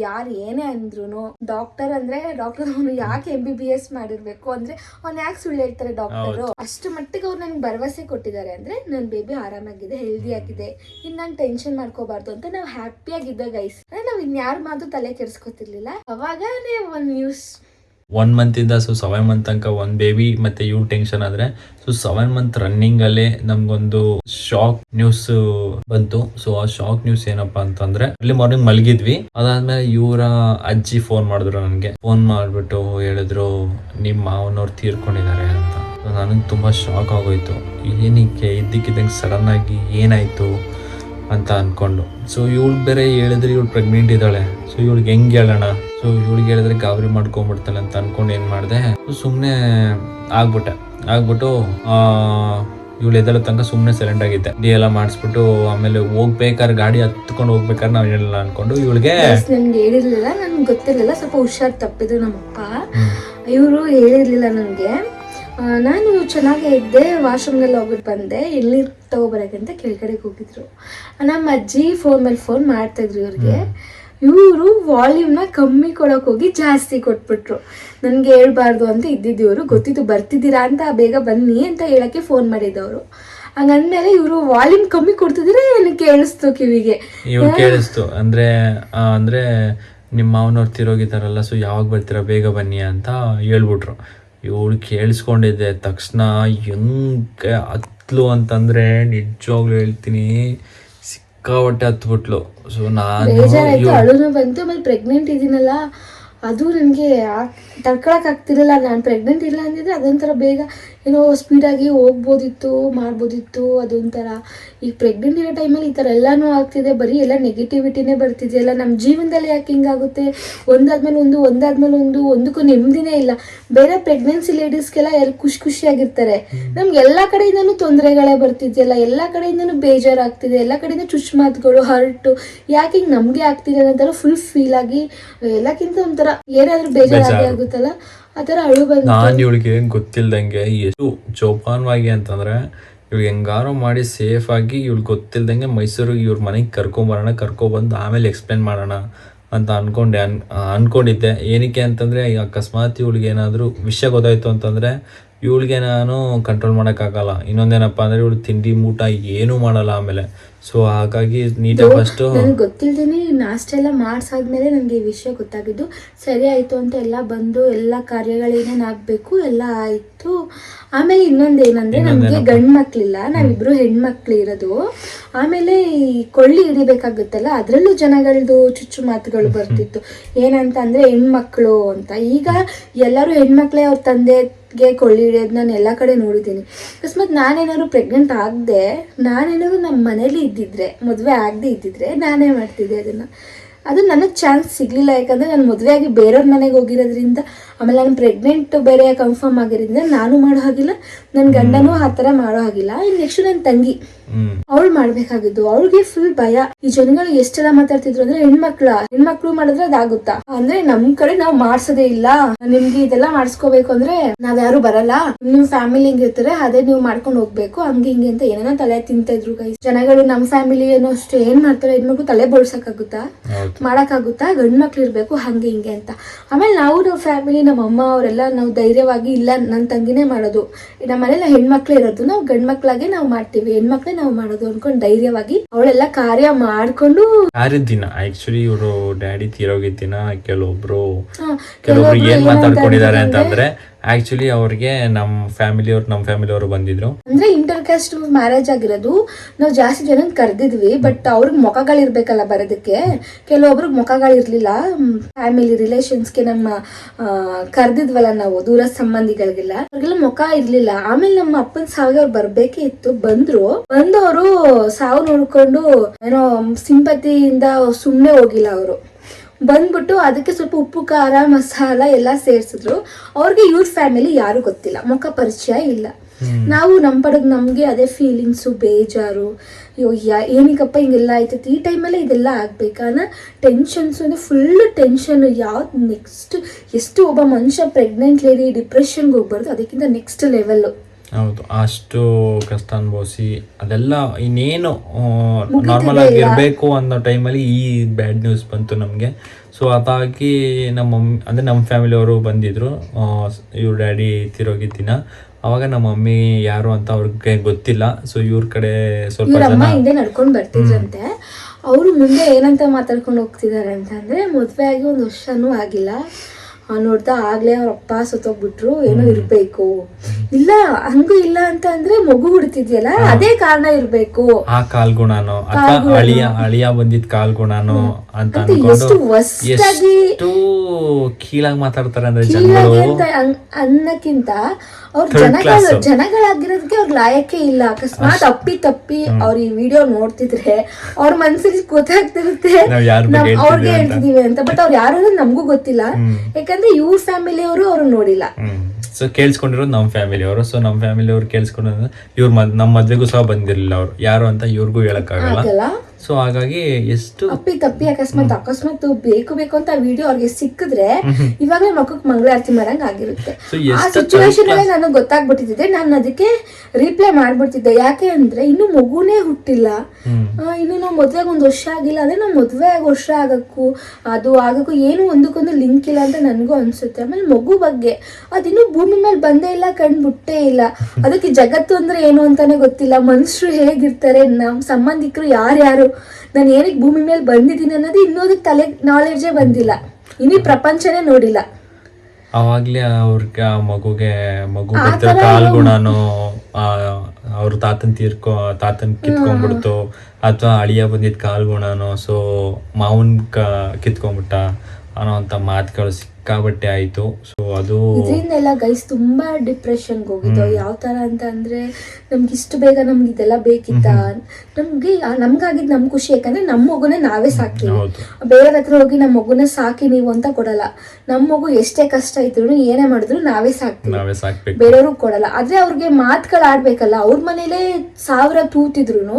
ಯಾರು ಏನೇ ಅಂದ್ರು ಡಾಕ್ಟರ್ ಅಂದ್ರೆ ಡಾಕ್ಟರ್ ಅವನು ಯಾಕೆ ಎಂ ಬಿ ಬಿ ಎಸ್ ಮಾಡಿರ್ಬೇಕು ಅಂದ್ರೆ ಅವ್ನು ಯಾಕೆ ಸುಳ್ಳು ಹೇಳ್ತಾರೆ ಡಾಕ್ಟರು ಅಷ್ಟು ಮಟ್ಟಿಗೆ ಅವ್ರು ನನಗೆ ಭರವಸೆ ಕೊಟ್ಟಿದ್ದಾರೆ ಅಂದ್ರೆ ನನ್ನ ಬೇಬಿ ಆರಾಮಾಗಿದೆ ಹೆಲ್ದಿ ಆಗಿದೆ ಇನ್ನು ನಾನು ಟೆನ್ಷನ್ ಮಾಡ್ಕೋಬಾರ್ದು ಅಂತ ನಾವು ಹ್ಯಾಪಿಯಾಗಿದ್ದ ಗೈಸ್ ಅಂದ್ರೆ ನಾವು ಇನ್ಯಾರ ಮಾತು ತಲೆ ಕೆಡಿಸ್ಕೊತಿರ್ಲಿಲ್ಲ. ಅವಾಗನೇ ಒಂದು ನ್ಯೂಸ್ ಒನ್ ಮಂತಿಂದ ಸೊ ಸೆವೆನ್ ಮಂತ್ ತನಕ ಒಂದು ಬೇಬಿ ಮತ್ತೆ ಇವ್ ಟೆನ್ಷನ್ ಆದ್ರೆ ಸೊ ಸೆವೆನ್ ಮಂತ್ ರನ್ನಿಂಗ್ ನಮಗೊಂದು ಶಾಕ್ ನ್ಯೂಸ್ ಬಂತು. ಸೊ ಆ ಶಾಕ್ ನ್ಯೂಸ್ ಏನಪ್ಪಾ ಅಂತಂದ್ರೆ ಅಲ್ಲಿ ಮಾರ್ನಿಂಗ್ ಮಲಗಿದ್ವಿ. ಅದಾದ್ಮೇಲೆ ಇವರ ಅಜ್ಜಿ ಫೋನ್ ಮಾಡಿದ್ರು ನನಗೆ. ಫೋನ್ ಮಾಡಿಬಿಟ್ಟು ಹೇಳಿದ್ರು ನಿಮ್ಮ ಮಾವನವ್ರು ತೀರ್ಕೊಂಡಿದ್ದಾರೆ ಅಂತ. ನನಗೆ ತುಂಬಾ ಶಾಕ್ ಆಗೋಯ್ತು. ಏನಕ್ಕೆ ಇದ್ದಕ್ಕಿದ್ದಂಗೆ ಸಡನ್ ಆಗಿ ಏನಾಯ್ತು ಅಂತ ಅಂದ್ಕೊಂಡು ಸೊ ಇವಳು ಬೇರೆ ಹೇಳಿದ್ರೆ ಇವಳು ಪ್ರೆಗ್ನೆಂಟ್ ಇದ್ದಾಳೆ. ಸೊ ಇವಳಿಗೆ ಹೆಂಗ್ ಹೇಳೋಣ? ಸೊ ಇವಳಿಗೆ ಹೇಳಿದ್ರೆ ಗಾಬರಿ ಮಾಡ್ಕೊಂಡ್ಬಿಡ್ತಾಳೆ ಅಂತ ಅನ್ಕೊಂಡು ಏನ್ ಮಾಡಿದೆ? ಸುಮ್ಮನೆ ಆಗ್ಬಿಟ್ಟೆ. ಆಗ್ಬಿಟ್ಟು ಇವಳು ಎದಲ್ಲ ತನಕ ಸುಮ್ಮನೆ ಸೈಲೆಂಟ್ ಆಗಿದ್ದೆ. ಡಿ ಎಲ್ಲ ಮಾಡಿಸ್ಬಿಟ್ಟು ಆಮೇಲೆ ಹೋಗ್ಬೇಕಾದ್ರೆ ಗಾಡಿ ಹತ್ಕೊಂಡು ಹೋಗ್ಬೇಕಾದ್ರೆ ನಾವು ಹೇಳಲ್ಲ ಅನ್ಕೊಂಡು ಇವಳಿಗೆ ನನ್ಗೆ ಹೇಳಿರ್ಲಿಲ್ಲ ನನ್ಗೆ ಗೊತ್ತಿರಲಿಲ್ಲ ಸ್ವಲ್ಪ ಹುಷಾರ್ ತಪ್ಪಿದ್ರು ನಮ್ಮಪ್ಪ. ಇವರು ಹೇಳಿರ್ಲಿಲ್ಲ ನನಗೆ. ನಾನು ಚೆನ್ನಾಗೇ ಇದ್ದೆ ವಾಶ್ರೂಮ್ನಲ್ಲಿ ಹೋಗ್ಬಿಟ್ಟು ಬಂದೆ ಎಲ್ಲಿ ತಗೋಬರಕ್ಕೆ ಅಂತ ಕೆಳಗಡೆಗೆ ಹೋಗಿದ್ರು. ನಮ್ಮ ಅಜ್ಜಿ ಫೋನ್ ಮೇಲೆ ಫೋನ್ ಮಾಡ್ತಾಯಿದ್ರು ಇವ್ರಿಗೆ. ಇವರು ವಾಲ್ಯೂಮ್ನ ಕಮ್ಮಿ ಕೊಡೋಕೆ ಹೋಗಿ ಜಾಸ್ತಿ ಕೊಟ್ಬಿಟ್ರು. ನನಗೆ ಹೇಳ್ಬಾರ್ದು ಅಂತ ಇದ್ದಿದ್ದು ಇವರು ಗೊತ್ತಿತ್ತು ಬರ್ತಿದ್ದೀರಾ ಅಂತ ಬೇಗ ಬನ್ನಿ ಅಂತ ಹೇಳಕ್ಕೆ ಫೋನ್ ಮಾಡಿದ್ದವರು. ಹಂಗಂದ್ಮೇಲೆ ಇವರು ವಾಲ್ಯೂಮ್ ಕಮ್ಮಿ ಕೊಡ್ತಿದ್ರೆ ನನಗೆ ಕೇಳಿಸ್ತು ಕಿವಿಗೆ. ಇವ್ರು ಕೇಳಿಸ್ತು ಅಂದ್ರೆ ಆ, ಅಂದ್ರೆ ನಿಮ್ಮ ಮಾವನವ್ರು ತಿರೋಗಿದಾರಲ್ಲ ಸೊ ಯಾವಾಗ ಬರ್ತೀರಾ ಬೇಗ ಬನ್ನಿ ಅಂತ ಹೇಳ್ಬಿಟ್ರು. ಇವಳು ಕೇಳಿಸ್ಕೊಂಡಿದ್ದೆ ತಕ್ಷಣ ಹೆಂಗೆ ಹತ್ಲು ಅಂತಂದ್ರೆ ನಿಜವಾಗ್ಲೂ ಹೇಳ್ತೀನಿ. ಸಿಕ್ಕಾಪಟ್ಟೆ ಹತ್ಬಿಟ್ಲು. ಸೊ ನಾನು ಬೇಜಾರಾಯ್ತು. ಇವ್ಳ್- ಅಳುನು ಬಂತು ಆಮೇಲೆ ಪ್ರೆಗ್ನೆಂಟ್ ಇದೀನಲ್ಲ. ಅದು ನನಗೆ ತಡ್ಕೊಳಕ್ಕೆ ಆಗ್ತಿರಲಿಲ್ಲ ನಾನು ಪ್ರೆಗ್ನೆಂಟ್ ಇಲ್ಲ ಅಂದಿದ್ರೆ ಅದೊಂಥರ ಬೇಗ ಏನೋ ಸ್ಪೀಡಾಗಿ ಹೋಗ್ಬೋದಿತ್ತು ಮಾಡ್ಬೋದಿತ್ತು ಅದೊಂಥರ. ಈಗ ಪ್ರೆಗ್ನೆಂಟ್ ಇರೋ ಟೈಮಲ್ಲಿ ಈ ಥರ ಎಲ್ಲನೂ ಆಗ್ತಿದೆ. ಬರೀ ಎಲ್ಲ ನೆಗೆಟಿವಿಟಿನೇ ಬರ್ತಿದೆಯಲ್ಲ. ನಮ್ಮ ಜೀವನದಲ್ಲಿ ಯಾಕೆ ಹಿಂಗಾಗುತ್ತೆ? ಒಂದಾದ್ಮೇಲೆ ಒಂದು ಒಂದಾದ್ಮೇಲೆ ಒಂದು ಒಂದಕ್ಕೂ ನೆಮ್ಮದಿನೇ ಇಲ್ಲ. ಬೇರೆ ಪ್ರೆಗ್ನೆನ್ಸಿ ಲೇಡೀಸ್ಗೆಲ್ಲ ಎಲ್ಲಿ ಖುಷಿ ಖುಷಿಯಾಗಿರ್ತಾರೆ. ನಮ್ಗೆ ಎಲ್ಲ ಕಡೆಯಿಂದನೂ ತೊಂದರೆಗಳೇ ಬರ್ತಿದೆಯಲ್ಲ. ಎಲ್ಲ ಕಡೆಯಿಂದನೂ ಬೇಜಾರಾಗ್ತಿದೆ. ಎಲ್ಲ ಕಡೆಯಿಂದ ಚುಚ್ಚುಮಾತುಗಳು ಹರ್ಟು ಯಾಕೆ ಹಿಂಗೆ ನಮಗೆ ಆಗ್ತಿದೆ ಅನ್ನೋ ಫುಲ್ ಫೀಲಾಗಿ ಆಗಿ ಎಲ್ಲಕ್ಕಿಂತ ಒಂಥರ ಏನಾದ್ರೂ ಬೇಜಾರಾಗಿ ಆಗುತ್ತಲ್ಲ ಆತರ ಅಳು ಬಂತು ನಾನು ಇವಳಿಗೆ ಗೊತ್ತಿಲ್ದಂಗೆ ಎಷ್ಟು ಜೋಪಾನವಾಗಿ ಅಂತಂದ್ರೆ ಇವ್ಳು ಹೆಂಗಾರೋ ಮಾಡಿ ಸೇಫ್ ಆಗಿ ಇವ್ಳು ಗೊತ್ತಿಲ್ದಂಗೆ ಮೈಸೂರಿಗೆ ಇವ್ರ ಮನೆಗೆ ಕರ್ಕೊಂಬರೋಣ ಕರ್ಕೊಬಂದು ಆಮೇಲೆ ಎಕ್ಸ್ಪ್ಲೇನ್ ಮಾಡೋಣ ಅಂತ ಅನ್ಕೊಂಡೆ ಅನ್ ಅನ್ಕೊಂಡಿದ್ದೆ. ಏನಕ್ಕೆ ಅಂತಂದ್ರೆ ಈಗ ಅಕಸ್ಮಾತ್ ಇವಳಿಗೆ ಏನಾದರೂ ವಿಷಯ ಗೊತ್ತಾಯ್ತು ಅಂತಂದ್ರೆ ಇವಳಿಗೆ ನಾನು ಕಂಟ್ರೋಲ್ ಮಾಡೋಕ್ಕಾಗಲ್ಲ. ಇನ್ನೊಂದೇನಪ್ಪ ಅಂದರೆ ಇವಳು ತಿಂಡಿ ಊಟ ಏನೂ ಮಾಡಲ್ಲ ಆಮೇಲೆ. ಸೊ ಹಾಗಾಗಿ ನೀಟಾಗಿ ಫಸ್ಟು ನನಗೆ ಗೊತ್ತಿಲ್ದೇನೆ ನಾಷ್ಟ ಎಲ್ಲ ಮಾಡ್ಸಾದ್ಮೇಲೆ ನನಗೆ ಈ ವಿಷಯ ಗೊತ್ತಾಗಿದ್ದು. ಸರಿ ಆಯಿತು ಅಂತ ಎಲ್ಲ ಬಂದು ಎಲ್ಲ ಕಾರ್ಯಗಳೇನೇನು ಆಗಬೇಕು ಎಲ್ಲ ಆಯ್ತು. ಆಮೇಲೆ ಇನ್ನೊಂದು ಏನಂದ್ರೆ ನಮಗೆ ಗಂಡು ಮಕ್ಕಳಿಲ್ಲ ನಾವಿಬ್ಬರು ಹೆಣ್ಮಕ್ಳು ಇರೋದು. ಆಮೇಲೆ ಈ ಕೊಳ್ಳಿ ಹಿಡಿಬೇಕಾಗುತ್ತಲ್ಲ ಅದರಲ್ಲೂ ಜನಗಳದು ಚುಚ್ಚು ಮಾತುಗಳು ಬರ್ತಿತ್ತು. ಏನಂತ ಅಂದರೆ ಹೆಣ್ಮಕ್ಳು ಅಂತ. ಈಗ ಎಲ್ಲರೂ ಹೆಣ್ಮಕ್ಳೇ ಅವ್ರ ತಂದೆಗೆ ಕೊಳ್ಳಿ ಹಿಡಿಯೋದು ನಾನು ಎಲ್ಲ ಕಡೆ ನೋಡಿದ್ದೀನಿ. ಅಕಸ್ಮಾತ್ ನಾನೇನಾದ್ರು ಪ್ರೆಗ್ನೆಂಟ್ ಆಗದೆ, ನಾನೇನಾದ್ರು ನಮ್ಮ ಮನೇಲಿ ಇದ್ದಿದ್ರೆ, ಮದುವೆ ಆಗದೆ ಇದ್ದಿದ್ರೆ ನಾನೇ ಮಾಡ್ತಿದ್ದೆ ಅದನ್ನು. ಅದು ನನಗೆ ಚಾನ್ಸ್ ಸಿಗಲಿಲ್ಲ ಯಾಕಂದರೆ ನಾನು ಮದುವೆ ಆಗಿ ಬೇರೆಯವ್ರ ಮನೆಗೆ ಹೋಗಿರೋದ್ರಿಂದ ಆಮೇಲೆ ನಾನು ಪ್ರೆಗ್ನೆಂಟ್ ಬೇರೆ ಕನ್ಫರ್ಮ್ ಆಗಿರೋದ್ರಿಂದ ನಾನು ಮಾಡೋ ಹಾಗಿಲ್ಲ ನನ್ನ ಗಂಡನೂ ಆ ಥರ ಮಾಡೋ ಹಾಗಿಲ್ಲ. ನೆಕ್ಸ್ಟ್ ನನ್ನ ತಂಗಿ. ಅವಳು ಮಾಡ್ಬೇಕಾಗಿದ್ದು. ಅವಳಿಗೆ ಫುಲ್ ಭಯ. ಈ ಜನಗಳು ಎಷ್ಟೆಲ್ಲ ಮಾತಾಡ್ತಿದ್ರು ಅಂದ್ರೆ ಹೆಣ್ಮಕ್ಳ. ಹೆಣ್ಮಕ್ಳು ಮಾಡಿದ್ರೆ ಅದಾಗುತ್ತಾ? ಅಂದ್ರೆ ನಮ್ ಕಡೆ ನಾವು ಮಾಡ್ಸೋದೇ ಇಲ್ಲ. ನಿಮ್ಗೆ ಇದೆಲ್ಲ ಮಾಡಿಸ್ಕೋಬೇಕು ಅಂದ್ರೆ ನಾವ್ ಯಾರು ಬರಲ್ಲ. ನಿಮ್ ಫ್ಯಾಮಿಲಿ ಹಿಂಗಿರ್ತಾರೆ ಅದೇ ನೀವು ಮಾಡ್ಕೊಂಡು ಹೋಗ್ಬೇಕು. ಹಂಗೆ ಹಿಂಗೆ ಅಂತ ಏನೇನೋ ತಲೆ ತಿಂತ ಇದ್ರು ಗೈಸ್ ಜನಗಳು ನಮ್ ಫ್ಯಾಮಿಲಿ ಏನೋ ಅಷ್ಟು ಏನ್ ಮಾಡ್ತಾರೆ ಹೆಣ್ಮಕ್ಳು ತಲೆ ಬೋಳ್ಸಕ್ಕಾಗುತ್ತಾ? ಮಾಡಕ್ಕಾಗುತ್ತಾ? ಗಂಡ್ ಮಕ್ಳು ಇರ್ಬೇಕು ಹಂಗೆ ಹಿಂಗೆ ಅಂತ. ಆಮೇಲೆ ನಾವು ನಮ್ಮ ಫ್ಯಾಮಿಲಿ ನಮ್ಮ ಅಮ್ಮ ಅವರೆಲ್ಲ ನಾವು ಧೈರ್ಯವಾಗಿ ಇಲ್ಲ ನನ್ನ ತಂಗಿನೇ ಮಾಡೋದು. ನಮ್ಮ ಮನೇಲಿ ಹೆಣ್ಮಕ್ಳೇ ಇರೋದು. ನಾವು ಗಂಡ್ಮಕ್ಳಾಗೆ ನಾವು ಮಾಡ್ತೀವಿ. ಹೆಣ್ಮಕ್ಳೇ ನಾವು ಮಾಡೋದು ಅನ್ಕೊಂಡು ಧೈರ್ಯವಾಗಿ ಅವಳೆಲ್ಲ ಕಾರ್ಯ ಮಾಡ್ಕೊಂಡು ದಿನ? ಆಕ್ಚುಲಿ ಇವರು ಡ್ಯಾಡಿ ತೀರೋಗಿದ್ದ ದಿನ ಕೆಲವೊಬ್ರು ಆ, ಕೆಲವೊಬ್ರು ಕೆಲವೊಬ್ರು ಏನ್ ಮಾತಾಡ್ಕೊಂಡಿದ್ದಾರೆ ಅಂತಂದ್ರೆ ಆಕ್ಚುಲಿ ಅವ್ರಿಗೆ ನಮ್ಮ ಫ್ಯಾಮಿಲಿ ಅವ್ರು ನಮ್ಮ ಫ್ಯಾಮಿಲಿ ಅವರು ಬಂದಿದ್ರು. ಅಂದ್ರೆ ಇಂಟರ್ ಕಾಸ್ಟ್ ಮ್ಯಾರೇಜ್ ಆಗಿರೋದು, ನಾವು ಜಾಸ್ತಿ ಜನ ಕರೆದಿದ್ವಿ ಬಟ್ ಅವ್ರಿಗೆ ಮೊಖಗಳಿರ್ಬೇಕಲ್ಲ ಬರೋದಕ್ಕೆ. ಕೆಲವೊಬ್ರಿಗೆ ಮೊಖಗಳಿರ್ಲಿಲ್ಲ ಫ್ಯಾಮಿಲಿ ರಿಲೇಷನ್ಸ್ಗೆ ನಮ್ಮ ಕರೆದಿದ್ವಲ್ಲ ನಾವು ದೂರ ಸಂಬಂಧಿಗಳಿಗೆಲ್ಲ. ಅವ್ರಿಗೆಲ್ಲ ಮುಖ ಇರ್ಲಿಲ್ಲ. ಆಮೇಲೆ ನಮ್ಮ ಅಪ್ಪನ ಸಾವಿಗೆ ಅವ್ರು ಬರ್ಬೇಕೇ ಇತ್ತು. ಬಂದ್ರು. ಬಂದವರು ಸಾವು ನೋಡ್ಕೊಂಡು ಏನೋ ಸಿಂಪತಿಯಿಂದ ಸುಮ್ಮನೆ ಹೋಗಿಲ್ಲ ಅವರು. ಬಂದ್ಬಿಟ್ಟು ಅದಕ್ಕೆ ಸ್ವಲ್ಪ ಉಪ್ಪು ಖಾರ ಮಸಾಲ ಎಲ್ಲ ಸೇರಿಸಿದ್ರು. ಅವ್ರಿಗೆ ಇವ್ರ ಫ್ಯಾಮಿಲಿ ಯಾರು ಗೊತ್ತಿಲ್ಲ. ಮುಖ ಪರಿಚಯ ಇಲ್ಲ. ನಾವು ನಮ್ಮ ಪಡೆದು ನಮಗೆ ಅದೇ ಫೀಲಿಂಗ್ಸು ಬೇಜಾರು. ಅಯ್ಯೋ ಯಾ ಏನಕ್ಕಪ್ಪ ಹಿಂಗೆಲ್ಲ ಆಯ್ತೈತಿ ಈ ಟೈಮಲ್ಲೇ ಇದೆಲ್ಲ ಆಗಬೇಕಾನ ಟೆನ್ಷನ್ಸ್ ಅಂದರೆ ಫುಲ್ ಟೆನ್ಷನ್ ಯಾವ್ದು ನೆಕ್ಸ್ಟ್ ಎಷ್ಟು ಒಬ್ಬ ಮನುಷ್ಯ ಪ್ರೆಗ್ನೆಂಟ್ ಲೇಡಿ ಡಿಪ್ರೆಷನ್ಗೆ ಹೋಗ್ಬಾರ್ದು. ಅದಕ್ಕಿಂತ ನೆಕ್ಸ್ಟ್ ಲೆವೆಲ್ಲು ಹೌದು ಅಷ್ಟು ಕಷ್ಟ ಅನುಭವಿಸಿ ಅದೆಲ್ಲ ಇನ್ನೇನು ನಾರ್ಮಲ್ ಆಗಿ ಇರಬೇಕು ಅನ್ನೋ ಟೈಮಲ್ಲಿ ಈ ಬ್ಯಾಡ್ ನ್ಯೂಸ್ ಬಂತು ನಮಗೆ. ಸೊ ಅದಾಗಿ ನಮ್ಮ ಮಮ್ಮಿ ಅಂದರೆ ನಮ್ಮ ಫ್ಯಾಮಿಲಿಯವರು ಬಂದಿದ್ರು ಇವ್ರ ಡ್ಯಾಡಿ ತಿರೋಗಿದ್ದ ದಿನ. ಅವಾಗ ನಮ್ಮ ಮಮ್ಮಿ ಯಾರು ಅಂತ ಅವ್ರಿಗೆ ಗೊತ್ತಿಲ್ಲ. ಸೊ ಇವ್ರ ಕಡೆ ಸ್ವಲ್ಪ ಜನ ಹಿಂದೆ ನಡ್ಕೊಂಡು ಬರ್ತಿದ್ರಂತೆ. ಅವರು ಮುಂದೆ ಏನಂತ ಮಾತಾಡ್ಕೊಂಡು ಹೋಗ್ತಿದ್ದಾರೆ ಅಂತಂದ್ರೆ ಮದುವೆ ಆಗಿ ಒಂದು ವರ್ಷನೂ ಆಗಿಲ್ಲ. ನೋಡ್ತಾ ಆಗ್ಲೇ ಅವ್ರ ಅಪ್ಪ ಸತ್ತೋಗ್ಬಿಟ್ರು ಏನೋ ಇರ್ಬೇಕು. ಇಲ್ಲ ಹಂಗೂ ಇಲ್ಲ ಅಂತ ಅಂದ್ರೆ ಮಗು ಹುಡ್ತಿದ್ಯಲ್ಲ ಅದೇ ಕಾರಣ ಇರ್ಬೇಕು. ಆ ಕಾಲ್ಗುಣನೋ ಅಥವಾ ಕಾಲ್ಗುಣನೋ. ಅಳಿಯ ಅಳಿಯ ಬಂದಿದ್ ಕಾಲ್ಗುಣನೋ ಅಂತ ಅನ್ಕೊಂಡು ಎಷ್ಟು ಕೀಳಾಗಿ ಮಾತಾಡ್ತಾರೆ ಅಂದ್ರೆ ಜನಗಳು. ಅನ್ನಕ್ಕಿಂತ ಅವ್ರ ಜನಗಳ. ಜನಗಳಾಗಿರೋದಕ್ಕೆ ಅವ್ರ ಲಾಯಕ್ಕೆ ಇಲ್ಲ. ಅಕಸ್ಮಾತ್ ಅಪ್ಪಿ ತಪ್ಪಿ ಅವ್ರ ಈ ವಿಡಿಯೋ ನೋಡ್ತಿದ್ರೆ ಅವ್ರ ಮನ್ಸಲ್ಲಿ ಗೊತ್ತಾಗ್ತಿರುತ್ತೆ. ಅವ್ರಿಗೆ ಹೇಳ್ತಿದೀವಿ ಅಂತ. ಬಟ್ ಅವ್ರು ಯಾರು ನಮಗೂ ಗೊತ್ತಿಲ್ಲ. ಹ್ಮ್. ಯಾಕಂದ್ರೆ ಇವ್ರ ಫ್ಯಾಮಿಲಿ ಅವರು ಅವ್ರು ನೋಡಿಲ್ಲ ಸೊ ಕೇಳಿಸ್ಕೊಂಡಿರೋದು ನಮ್ಮ ಫ್ಯಾಮಿಲಿ ಅವರು ಸೊ ನಮ್ಮ ಫ್ಯಾಮಿಲಿ ಅವ್ರು ಕೇಳಿಸ್ಕೊಂಡಿರೋದು ಇವ್ರ ನಮ್ಮ ಮದ್ವೆಗೂ ಸಹ ಬಂದಿರಲಿಲ್ಲ ಅವ್ರು. ಯಾರು ಅಂತ ಇವ್ರಿಗೂ ಆಗಲ್ಲ ಸೊ ಹಾಗಾಗಿ ಎಷ್ಟು ಅಪ್ಪಿ ತಪ್ಪಿ ಅಕಸ್ಮಾತ್ ಅಕಸ್ಮಾತ್ ಬೇಕು ಬೇಕು ಅಂತ ವಿಡಿಯೋ ಅವ್ರಿಗೆ ಸಿಕ್ಕಿದ್ರೆ ಇವಾಗಲೇ ಮಕ್ಕಕ್ಕೆ ಮಂಗಳಾರತಿ ಮಾಡಂಗ್ ಆಗಿರುತ್ತೆ. ಆ ಸಿಚುವೇಶನ್ ಅಲ್ಲಿ ನನಗೆ ಗೊತ್ತಾಗ್ಬಿಟ್ಟಿದ್ದೆ ನಾನು ಅದಕ್ಕೆ ರಿಪ್ಲೈ ಮಾಡ್ಬಿಡ್ತಿದ್ದೆ ಯಾಕೆ ಅಂದ್ರೆ ಇನ್ನು ಮಗುನೇ ಹುಟ್ಟಿಲ್ಲ. ಇನ್ನು ನಾವು ಮದ್ವೆಗೆ ಒಂದು ವರ್ಷ ಆಗಿಲ್ಲ ಅಂದ್ರೆ ನಾವು ಮದ್ವೆ ಆಗ ವರ್ಷ ಆಗಕ್ಕೂ ಅದು ಆಗಕ್ಕೂ ಏನು ಒಂದಕ್ಕೊಂದು ಲಿಂಕ್ ಇಲ್ಲ ಅಂತ ನನಗೂ ಅನ್ಸುತ್ತೆ. ಆಮೇಲೆ ಮಗು ಬಗ್ಗೆ ಅದಿನ್ನೂ ಭೂಮಿ ಮೇಲೆ ಬಂದೇ ಇಲ್ಲ ಕಂಡುಬಿಟ್ಟೇ ಇಲ್ಲ. ಅದಕ್ಕೆ ಜಗತ್ತು ಅಂದ್ರೆ ಏನು ಅಂತಾನೆ ಗೊತ್ತಿಲ್ಲ. ಮನುಷ್ಯರು ಹೇಗಿರ್ತಾರೆ ನಮ್ಮ ಸಂಬಂಧಿಕರು ಯಾರ್ಯಾರು ನಾನು ಏನಕ್ಕೆ ಭೂಮಿ ಮೇಲೆ ಬಂದಿದ್ದೀನಿ ಅನ್ನೋದು ಇನ್ನೂ ಅದಕ್ಕೆ ತಲೆ ನಾಲೆಡ್ಜೇ ಬಂದಿಲ್ಲ. ಇನ್ನಿ ಪ್ರಪಂಚನೇ ನೋಡಿಲ್ಲ. ಅವಾಗ್ಲೇ ಅವ್ರಿಗೆ ಆ ಮಗುಗೆ ಮಗು ಕಾಲ್ಗುಣನೋ ಅವ್ರ ತಾತನ್ ತೀರ್ಕೊ ತಾತನ್ ಕಿತ್ಕೊಂಡ್ಬಿಡ್ತು. ಅಥವಾ ಅಳಿಯ ಬಂದಿದ್ ಕಾಲ್ಗುಣನೋ ಸೊ ಮಾವನ್ ಕಿತ್ಕೊಂಡ್ಬಿಟ್ಟ ಅನ್ನೋ ಅಂತ ಮಾತುಗಳು ಸಿಕ್ಕಾಬಟ್ಟೆ ಆಯ್ತು. ಸೊ ಅದು ಇದರಿಂದೆಲ್ಲ ಗೈಸ್ ತುಂಬಾ ಡಿಪ್ರೆಷನ್ ಹೋಗಿದ್ದು ಯಾವ ತರ ಅಂತ ಅಂದ್ರೆ ನಮ್ಗೆ ಇಷ್ಟು ಬೇಗ ನಮ್ಗೆ ಇದೆಲ್ಲ ಬೇಕಿತ್ತ? ನಮ್ಗೆ ನಮ್ಗಾಗಿದ್ ನಮ್ ಖುಷಿ ಯಾಕಂದ್ರೆ ನಮ್ಮ ಮಗುನ ನಾವೇ ಸಾಕ್ತೀವಿ. ಬೇರೆ ಬೇರೆಯವ್ರ ಹತ್ರ ಹೋಗಿ ನಮ್ಮ ಮಗುನ ಸಾಕಿ ನೀವು ಅಂತ ಕೊಡಲ್ಲ. ನಮ್ಮ ಮಗು ಎಷ್ಟೇ ಕಷ್ಟ ಇದ್ರು ಏನೇ ಮಾಡಿದ್ರು ನಾವೇ ಸಾಕ್ತೀವಿ. ಬೇರೆಯವ್ರಿಗೆ ಕೊಡಲ್ಲ. ಆದ್ರೆ ಅವ್ರಿಗೆ ಮಾತುಗಳು ಆಡ್ಬೇಕಲ್ಲ ಅವ್ರ ಮನೇಲೆ ಸಾವಿರ ತೂತಿದ್ರು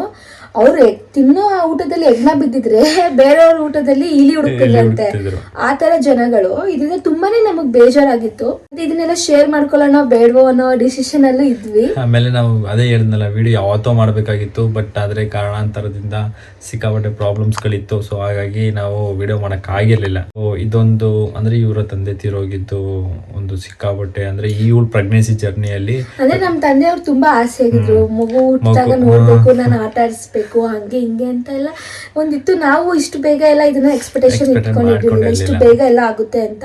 ಅವ್ರು ತಿನ್ನೋ ಊಟದಲ್ಲಿ ಎಗ್ನ ಬಿದ್ದಿದ್ರೆ ಬೇರೆಯವ್ರ ಊಟದಲ್ಲಿ ಇಲಿ ಹುಡುಕ್ತಿದ್ರಂತೆ ಹುಡುಕ್ತಿದ್ರು. ಆ ತರ ಜನಗಳು. ಇದರಿಂದ ತುಂಬಾನೇ ನಮಗ್ ಬೇಜಾರಾಗಿತ್ತು. ಮತ್ತೆ ಇದನ್ನೆಲ್ಲ ಶೇರ್ ಮಾಡ್ಕೊಳ್ಳೋಣ ಬೇಡವೋ ಅನ್ನೋ ಡಿಸಿಷನ್ ಅಲ್ಲೂ ಇದ್ವಿ. ಆಮೇಲೆ ನಾವು ಅದೇ ಹೇಳಿದ್ನಲ್ಲ ವಿಡಿಯೋ ಯಾವತ್ತೋ ಮಾಡಬೇಕಾಗಿತ್ತು ಬಟ್ ಆದ್ರೆ ಕಾರಣಾಂತರದಿಂದ ಸಿಕ್ಕಾಪಟ್ಟೆ ಪ್ರಾಬ್ಲಮ್ಸ್ ಗಳಿತ್ತು. ಸೊ ಹಾಗಾಗಿ ನಾವು ವಿಡಿಯೋ ಮಾಡಕ್ ಆಗಿರ್ಲಿಲ್ಲ ಇದೊಂದು ಅಂದ್ರೆ ಇವರ ತಂದೆ ತೀರೋಗಿದ್ದು ಒಂದು ಸಿಕ್ಕಾಪಟ್ಟೆ ಅಂದ್ರೆ ಈ ಇವಳು ಪ್ರೆಗ್ನೆನ್ಸಿ ಜರ್ನಿಯಲ್ಲಿ ಅಂದ್ರೆ ನಮ್ ತಂದೆಯವ್ರು ತುಂಬಾ ಆಸೆ ಆಗಿದ್ರು ಮಗು ಹುಟ್ಟಿದಾಗ ನೋಡ್ಬೇಕು ನಾನು ಆಟ ಆಡಿಸ್ಬೇಕು ಹಂಗೆ ಹಿಂಗೆ ಅಂತ ಎಲ್ಲ ಒಂದಿತ್ತು. ನಾವು ಇಷ್ಟು ಬೇಗ ಎಲ್ಲ ಇದನ್ನ ಎಕ್ಸ್ಪೆಕ್ಟೇಷನ್ ಇಟ್ಕೊಂಡಿದ್ದೀವಿ. ಇಟ್ಕೊಂಡಿರ್ಲಿಲ್ಲ ಇಷ್ಟು ಬೇಗ ಎಲ್ಲ ಆಗುತ್ತೆ ಅಂತ.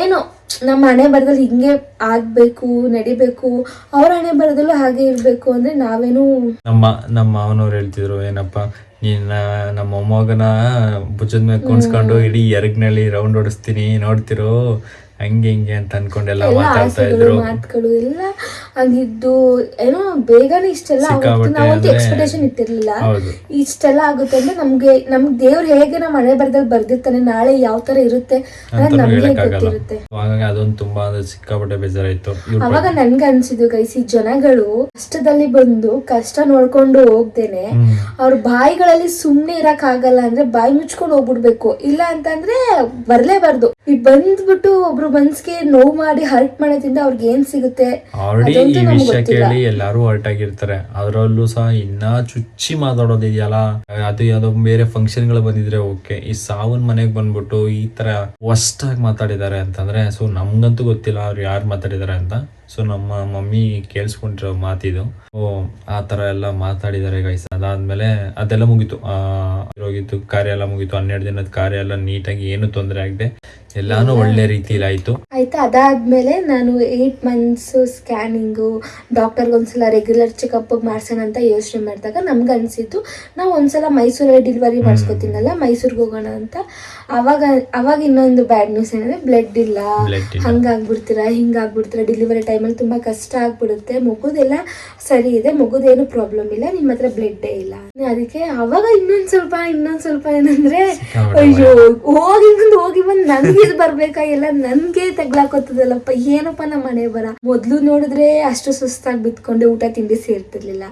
ಏನೋ ನಮ್ಮ ಹಣೆ ಬರದಲ್ಲಿ ಹಿಂಗೆ ಆಗ್ಬೇಕು ನಡಿಬೇಕು. ಅವ್ರ ಹಣೆ ಬರದಲ್ಲೂ ಹಾಗೆ ಇರ್ಬೇಕು ಅಂದ್ರೆ ನಾವೇನು ನಮ್ಮ ನಮ್ಮ ಮಾವನವ್ರು ಹೇಳ್ತಿದ್ರು ಏನಪ್ಪ ನಿನ್ನ ನಮ್ಮ ಮೊಮ್ಮಗನ ಭುಜದ ಮೇಲೆ ಕುಣಿಸ್ಕೊಂಡು ಇಡೀ ಎರಗ್ನಲ್ಲಿ ರೌಂಡ್ ಹೊಡಿಸ್ತೀನಿ ನೋಡ್ತಿರೋ? ಹಂಗೆ ಹಿಂಗೆ ಅಂತ ಅನ್ಕೊಂಡೆಲ್ಲ ಮಾತಾಡ್ತಾ ಇದ್ರು. ಮಾತುಗಳು ಎಲ್ಲ ಹಂಗಿದ್ದು ಏನೋ ಬೇಗನೆ ಇಷ್ಟೆಲ್ಲ ನಾವಂತೂ ಎಕ್ಸ್ಪೆಕ್ಟೇಷನ್ ಇಟ್ಟಿರ್ಲಿಲ್ಲ. ಇಷ್ಟೆಲ್ಲ ಆಗುತ್ತೆ ಅಂದ್ರೆ ನಮ್ಗೆ ನಮ್ಗೆ ದೇವ್ರು ಹೇಗೆ ನಮ್ಮ ಮನೆ ಬರ್ದಲ್ಲಿ ಬರ್ದಿರ್ತಾನೆ ನಾಳೆ ಯಾವ ತರ ಇರುತ್ತೆ ಅನ್ನೋದು ಅಂತನೂ ನಮ್ಗೆ ಗೊತ್ತಿರುತ್ತೆ. ಹಾಗಾಗಿ ಅದೊಂದು ತುಂಬಾ ಸಿಕ್ಕಾಪಟ್ಟೆ ಬೇಜಾರಾಯ್ತು. ಅವಾಗ ನನ್ಗೆ ಅನ್ಸಿದ್ದು ಗೈಸಿ ಜನಗಳು ಕಷ್ಟದಲ್ಲಿ ಬಂದು ಕಷ್ಟ ನೋಡ್ಕೊಂಡು ಹೋಗ್ತೇನೆ. ಅವ್ರ ಬಾಯಿಗಳಲ್ಲಿ ಸುಮ್ನೆ ಇರಕ್ ಆಗಲ್ಲ ಅಂದ್ರೆ ಬಾಯಿ ಮುಚ್ಕೊಂಡು ಹೋಗ್ಬಿಡ್ಬೇಕು. ಇಲ್ಲ ಅಂತಂದ್ರೆ ಬರ್ಲೇಬಾರ್ದು. ಈ ಬಂದ್ಬಿಟ್ಟು ಒಬ್ರು ಮನ್ಸಿಗೆ ನೋವು ಮಾಡಿ ಹರ್ಟ್ ಮಾಡೋದ್ರಿಂದ ಅವ್ರಿಗೆ ಏನ್ ಸಿಗುತ್ತೆ? ಆಲ್ರೆಡಿ ಅದಂತೂ ಈ ವಿಷಯ ಗೊತ್ತಿಲ್ಲ. ಕೇಳಿ ಎಲ್ಲಾರು ಹರ್ಟ್ ಆಗಿರ್ತಾರೆ ಅದರಲ್ಲೂ ಸಹ ಇನ್ನ ಚುಚ್ಚಿ ಮಾತಾಡೋದಿದೆಯಲ್ಲ? ಅದು ಯಾವ್ದೋ ಬೇರೆ ಫಂಕ್ಷನ್ಗಳು ಬಂದಿದ್ರೆ ಓಕೆ ಈ ಸಾವನ್ ಮನೆಗ್ ಬಂದ್ಬಿಟ್ಟು ಈ ತರ ಆಗಿ ಮಾತಾಡಿದ್ದಾರೆ ಅಂತಂದ್ರೆ ಸೊ ನಮ್ಗಂತೂ ಗೊತ್ತಿಲ್ಲ ಅವ್ರು ಯಾರು ಮಾತಾಡಿದ್ದಾರೆ ಅಂತ. ಸೊ ನಮ್ಮ ಮಮ್ಮಿ ಕೇಳಿಸ್ಕೊಂಡಿರೋ ಮಾತಿದು. ಆ ತರ ಎಲ್ಲ ಮಾತಾಡಿದ್ದಾರೆ ಗೈಸ್ ಅದಾದ್ಮೇಲೆ ಅದೆಲ್ಲ ಮುಗೀತು. ಹೋಗಿತ್ತು ಕಾರ್ಯ ಎಲ್ಲ ಮುಗೀತು. ಹನ್ನೆರಡು ದಿನದ ಕಾರ್ಯ ಎಲ್ಲ ನೀಟಾಗಿ ಏನು ತೊಂದರೆ ಆಗದೆ. ಎಲ್ಲಾನು ಒಳ್ಳೆ ರೀತಿಲಿ ಆಯ್ತು? ಆಯ್ತಾ ಅದಾದ್ಮೇಲೆ ನಾನು ಏಟ್ ಮಂತ್ಸ್ ಸ್ಕ್ಯಾನಿಂಗು ಡಾಕ್ಟರ್ ಒಂದ್ಸಲ ರೆಗ್ಯುಲರ್ ಚೆಕಪ್ ಮಾಡ್ಸೋಣ ಅಂತ ಯೋಚನೆ ಮಾಡಿದಾಗ ನಮ್ಗೆ ಅನ್ಸಿತ್ತು ನಾವು ಒಂದ್ಸಲ ಮೈಸೂರಲ್ಲಿ ಡೆಲಿವರಿ ಮಾಡಿಸ್ಕೊತೀನಲ್ಲ ಮೈಸೂರಿಗೆ ಹೋಗೋಣ ಅಂತ. ಅವಾಗ ಅವಾಗ ಇನ್ನೊಂದು ಬ್ಯಾಡ್ ನ್ಯೂಸ್ ಏನಂದ್ರೆ ಬ್ಲಡ್ ಇಲ್ಲ. ಹಂಗಾಗ್ಬಿಡ್ತೀರಾ ಹಿಂಗಾಗ್ಬಿಡ್ತೀರಾ ಡೆಲಿವರಿ ಟೈಮಲ್ಲಿ ತುಂಬಾ ಕಷ್ಟ ಆಗ್ಬಿಡುತ್ತೆ. ಮಗುದೆಲ್ಲ ಸರಿ ಇದೆ ಮಗುದೇನು ಪ್ರಾಬ್ಲಮ್ ಇಲ್ಲ ನಿಮ್ಮ ಹತ್ರ ಬ್ಲಡ್ಡೇ ಇಲ್ಲ. ಅದಕ್ಕೆ ಅವಾಗ ಇನ್ನೊಂದ್ ಸ್ವಲ್ಪ ಇನ್ನೊಂದ್ ಸ್ವಲ್ಪ ಏನಂದ್ರೆ ಅಯ್ಯೋ ಹೋಗಿ ಬಂದು ಹೋಗಿ ಬಂದು ನನ್ಗೆ ಇದು ಬರ್ಬೇಕಾ? ಎಲ್ಲ ನನ್ಗೆ ತಗ್ಲಾಕೋತದಲ್ಲಪ್ಪ ಏನಪ್ಪ ನಮ್ಮ ಮನೆ ಬರ? ಮೊದ್ಲು ನೋಡಿದ್ರೆ ಅಷ್ಟು ಸುಸ್ತಾಗಿ ಬಿತ್ಕೊಂಡೆ ಊಟ ತಿಂಡಿ ಸೇರ್ತಿರ್ಲಿಲ್ಲ.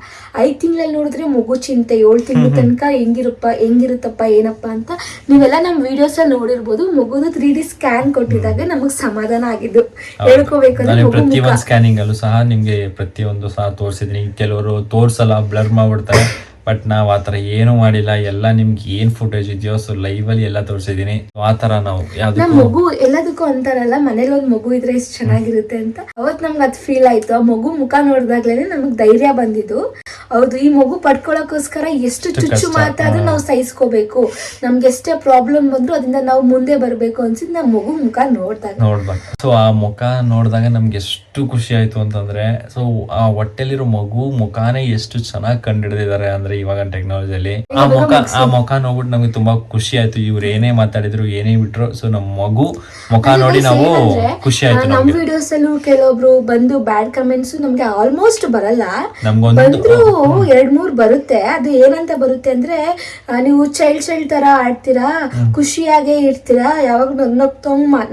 ಐದ್ ತಿಂಗಳಲ್ಲಿ ನೋಡಿದ್ರೆ ಮಗು ಚಿಂತೆ ಏಳು ತಿಂಗಳ ತನಕ ಹೆಂಗಿರಪ್ಪ ಹೆಂಗಿರುತ್ತಪ್ಪ ಏನಪ್ಪ ಅಂತ ನೀವೆಲ್ಲ ನಮ್ಮ ವಿಡಿಯೋಸ್ ಅಲ್ಲಿ ನೋಡಿರ್ಬೋದು. ಮಗುದು ತ್ರೀ ಡಿ ಸ್ಕ್ಯಾನ್ ಕೊಟ್ಟಿದಾಗ ನಮಗ್ ಸಮಾಧಾನ ಆಗಿದ್ದು. ಹೇಳ್ಕೋಬೇಕಂದ್ರೆ ಮಗು ಮುಖ ಸ್ಕ್ಯಾನಿಂಗ್ ಅಲ್ಲೂ ಸಹ ನಿಮ್ಗೆ ಪ್ರತಿಯೊಂದು ಸಹ ತೋರಿಸಿದ್ರಿ ಕೆಲವರು ತೋರ್ಸಲ್ಲ ಬ್ಲರ್ ಮಾಡ್ಬಿಡ್ತಾರೆ. ಬಟ್ ನಾವ್ ಆತರ ಏನು ಮಾಡಿಲ್ಲ. ಎಲ್ಲ ನಿಮ್ಗೆ ಏನ್ ಫುಟೇಜ್ ಇದೆಯೋ ಸೊ ಲೈವ್ ಅಲ್ಲಿ ಎಲ್ಲ ತೋರಿಸಿದೀನಿ. ಆ ನಾವು ಮಗು ಎಲ್ಲದಕ್ಕೂ ಅಂತಾರಲ್ಲ ಮನೇಲಿ ಒಂದು ಮಗು ಇದ್ರೆ ಎಷ್ಟು ಚೆನ್ನಾಗಿರುತ್ತೆ ಅಂತ. ಅವತ್ ನಮ್ಗೆ ಅದ್ ಫೀಲ್ ಆಯ್ತು. ಆ ಮಗು ಮುಖ ನೋಡಿದಾಗ್ಲೇನೆ ನಮಗ್ ಧೈರ್ಯ ಬಂದಿದ್ದು. ಹೌದು ಈ ಮಗು ಪಡ್ಕೊಳಕ್ಕೋಸ್ಕರ ಎಷ್ಟು ಚುಚ್ಚು ಮಾತಾದ್ರೂ. ನಾವು ಸಹಿಸ್ಕೋಬೇಕು. ನಮ್ಗೆ ಎಷ್ಟೇ ಪ್ರಾಬ್ಲಮ್ ಬಂದ್ರು ಅದರಿಂದ ನಾವು ಮುಂದೆ ಬರ್ಬೇಕು ಅನ್ಸಿದ್ ನಮ್ ಮಗು ಮುಖ ನೋಡ್ದಾಗ. ನೋಡ್ಬೇಕು ಸೊ ಆ ಮುಖ ನೋಡಿದಾಗ ನಮ್ಗೆ ಎಷ್ಟು ಖುಷಿ ಆಯ್ತು ಅಂತಂದ್ರೆ ಸೊ ಆ ಹೊಟ್ಟೆಲಿರೋ ಮಗು ಮುಖಾನೇ ಎಷ್ಟು ಚೆನ್ನಾಗಿ ಕಂಡಿಡಿದಿದ್ದಾರೆ ಅಂದ್ರೆ ಇವಾಗ ಟೆಕ್ನಾಲಜಿಯಲ್ಲಿ ಆ ಮುಖ ಆ ಮುಖ ನೋಡ್ಬಿಟ್ಟು ನಮ್ಗೆ ತುಂಬಾ ಖುಷಿ ಆಯ್ತು. ಇವ್ರು ಏನೇ ಮಾತಾಡಿದ್ರು ಏನೇ ಬಿಟ್ರು ಸೊ ನಮ್ ಮಗು ಮುಖ ನೋಡಿ ನಾವು ಖುಷಿ ಆಯ್ತು ನಮ್ ನಮ್ಗೆ. ವಿಡಿಯೋಸ್ ಅಲ್ಲೂ ಕೆಲವೊಬ್ರು ಬಂದು ಬ್ಯಾಡ್ ಕಮೆಂಟ್ಸ್ ನಮ್ಗೆ ಆಲ್ಮೋಸ್ಟ್ ಬರಲ್ಲ. ನಮ್ಗೊಂದು ಬಂದ್ರು ಎರಡ್ ಮೂರ್ ಬರುತ್ತೆ. ಅದು ಏನಂತ ಬರುತ್ತೆ ಅಂದ್ರೆ ಆ, ನೀವು ಚೈಲ್ಡ್ ಚೈಲ್ಡ್ ತರ ಆಡ್ತೀರಾ ಖುಷಿಯಾಗೇ ಇರ್ತೀರಾ ಯಾವಾಗ ನಗ್ನಗ್ತೊಂಗ್ ಮಾ-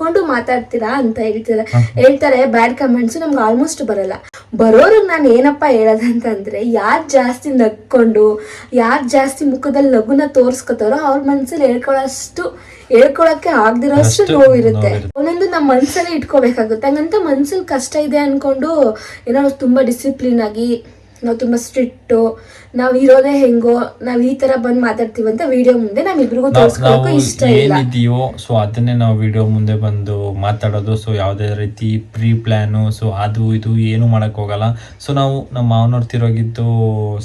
ನಗ್ನಕ್ಕೊಂಡು ಮಾತಾಡ್ತೀರಾ ಅಂತ ಹೇಳ್ತಾರೆ ಹೇಳ್ತಾರೆ ಬ್ಯಾಡ್ ಕಮೆಂಟ್ಸ್ ನಮ್ಗೆ ಆಲ್ಮೋಸ್ಟ್ ಬರಲ್ಲ. ಬರೋರ್ಗ್ ನಾನು ಏನಪ್ಪಾ ಹೇಳೋದಂತಂದ್ರೆ ಯಾರು ಜಾಸ್ತಿ ನಗ್ಕೊಂಡು ಯಾರು ಜಾಸ್ತಿ ಮುಖದಲ್ಲಿ ನಗುನ ತೋರ್ಸ್ಕೊತಾರೋ ಅವ್ರ ಮನ್ಸಲ್ಲಿ ಹೇಳ್ಕೊಳ್ಳೋಷ್ಟು ಹೇಳ್ಕೊಳಕ್ಕೆ ಆಗ್ದಿರೋಷ್ಟು ನೋವಿರುತ್ತೆ. ಒಂದೊಂದು ನಮ್ಮ ಮನ್ಸಲ್ಲೇ ಇಟ್ಕೋಬೇಕಾಗುತ್ತೆ. ಹಂಗಂತ ಮನ್ಸಲ್ಲಿ ಕಷ್ಟ ಇದೆ ಅನ್ಕೊಂಡು ಏನೋ ತುಂಬಾ ಡಿಸಿಪ್ಲಿನ್ ಆಗಿ ನಾವು ತುಂಬ ಸ್ಟ್ರಿಕ್ಟು ನಾವು ಇರೋದೇ ಹೆಂಗೋ ನಾವ್ ಈ ತರ ಬಂದ್ ಮಾತಾಡ್ತೀವಂತ ವಿಡಿಯೋ ಮುಂದೆ ನಮ್ಮಿಬ್ರಿಗೂ ತೋರ್ಸ್ಕೊಳಕ್ಕೂ ಇಷ್ಟ ಇಲ್ಲ. ಏನಿದೆಯೋ ಸೊ ಅದನ್ನೇ ನಾವು ವಿಡಿಯೋ ಮುಂದೆ ಬಂದು ಮಾತಾಡೋದು ಸೊ ಯಾವುದೇ ರೀತಿ ಪ್ರೀ ಪ್ಲ್ಯಾನು ಸೊ ಅದು ಇದು ಏನು ಮಾಡೋಕ್ಕೋಗಲ್ಲ. ಸೊ ನಾವು ನಮ್ಮ ಮಾವನವ್ರು ತಿರೋಗಿದ್ದು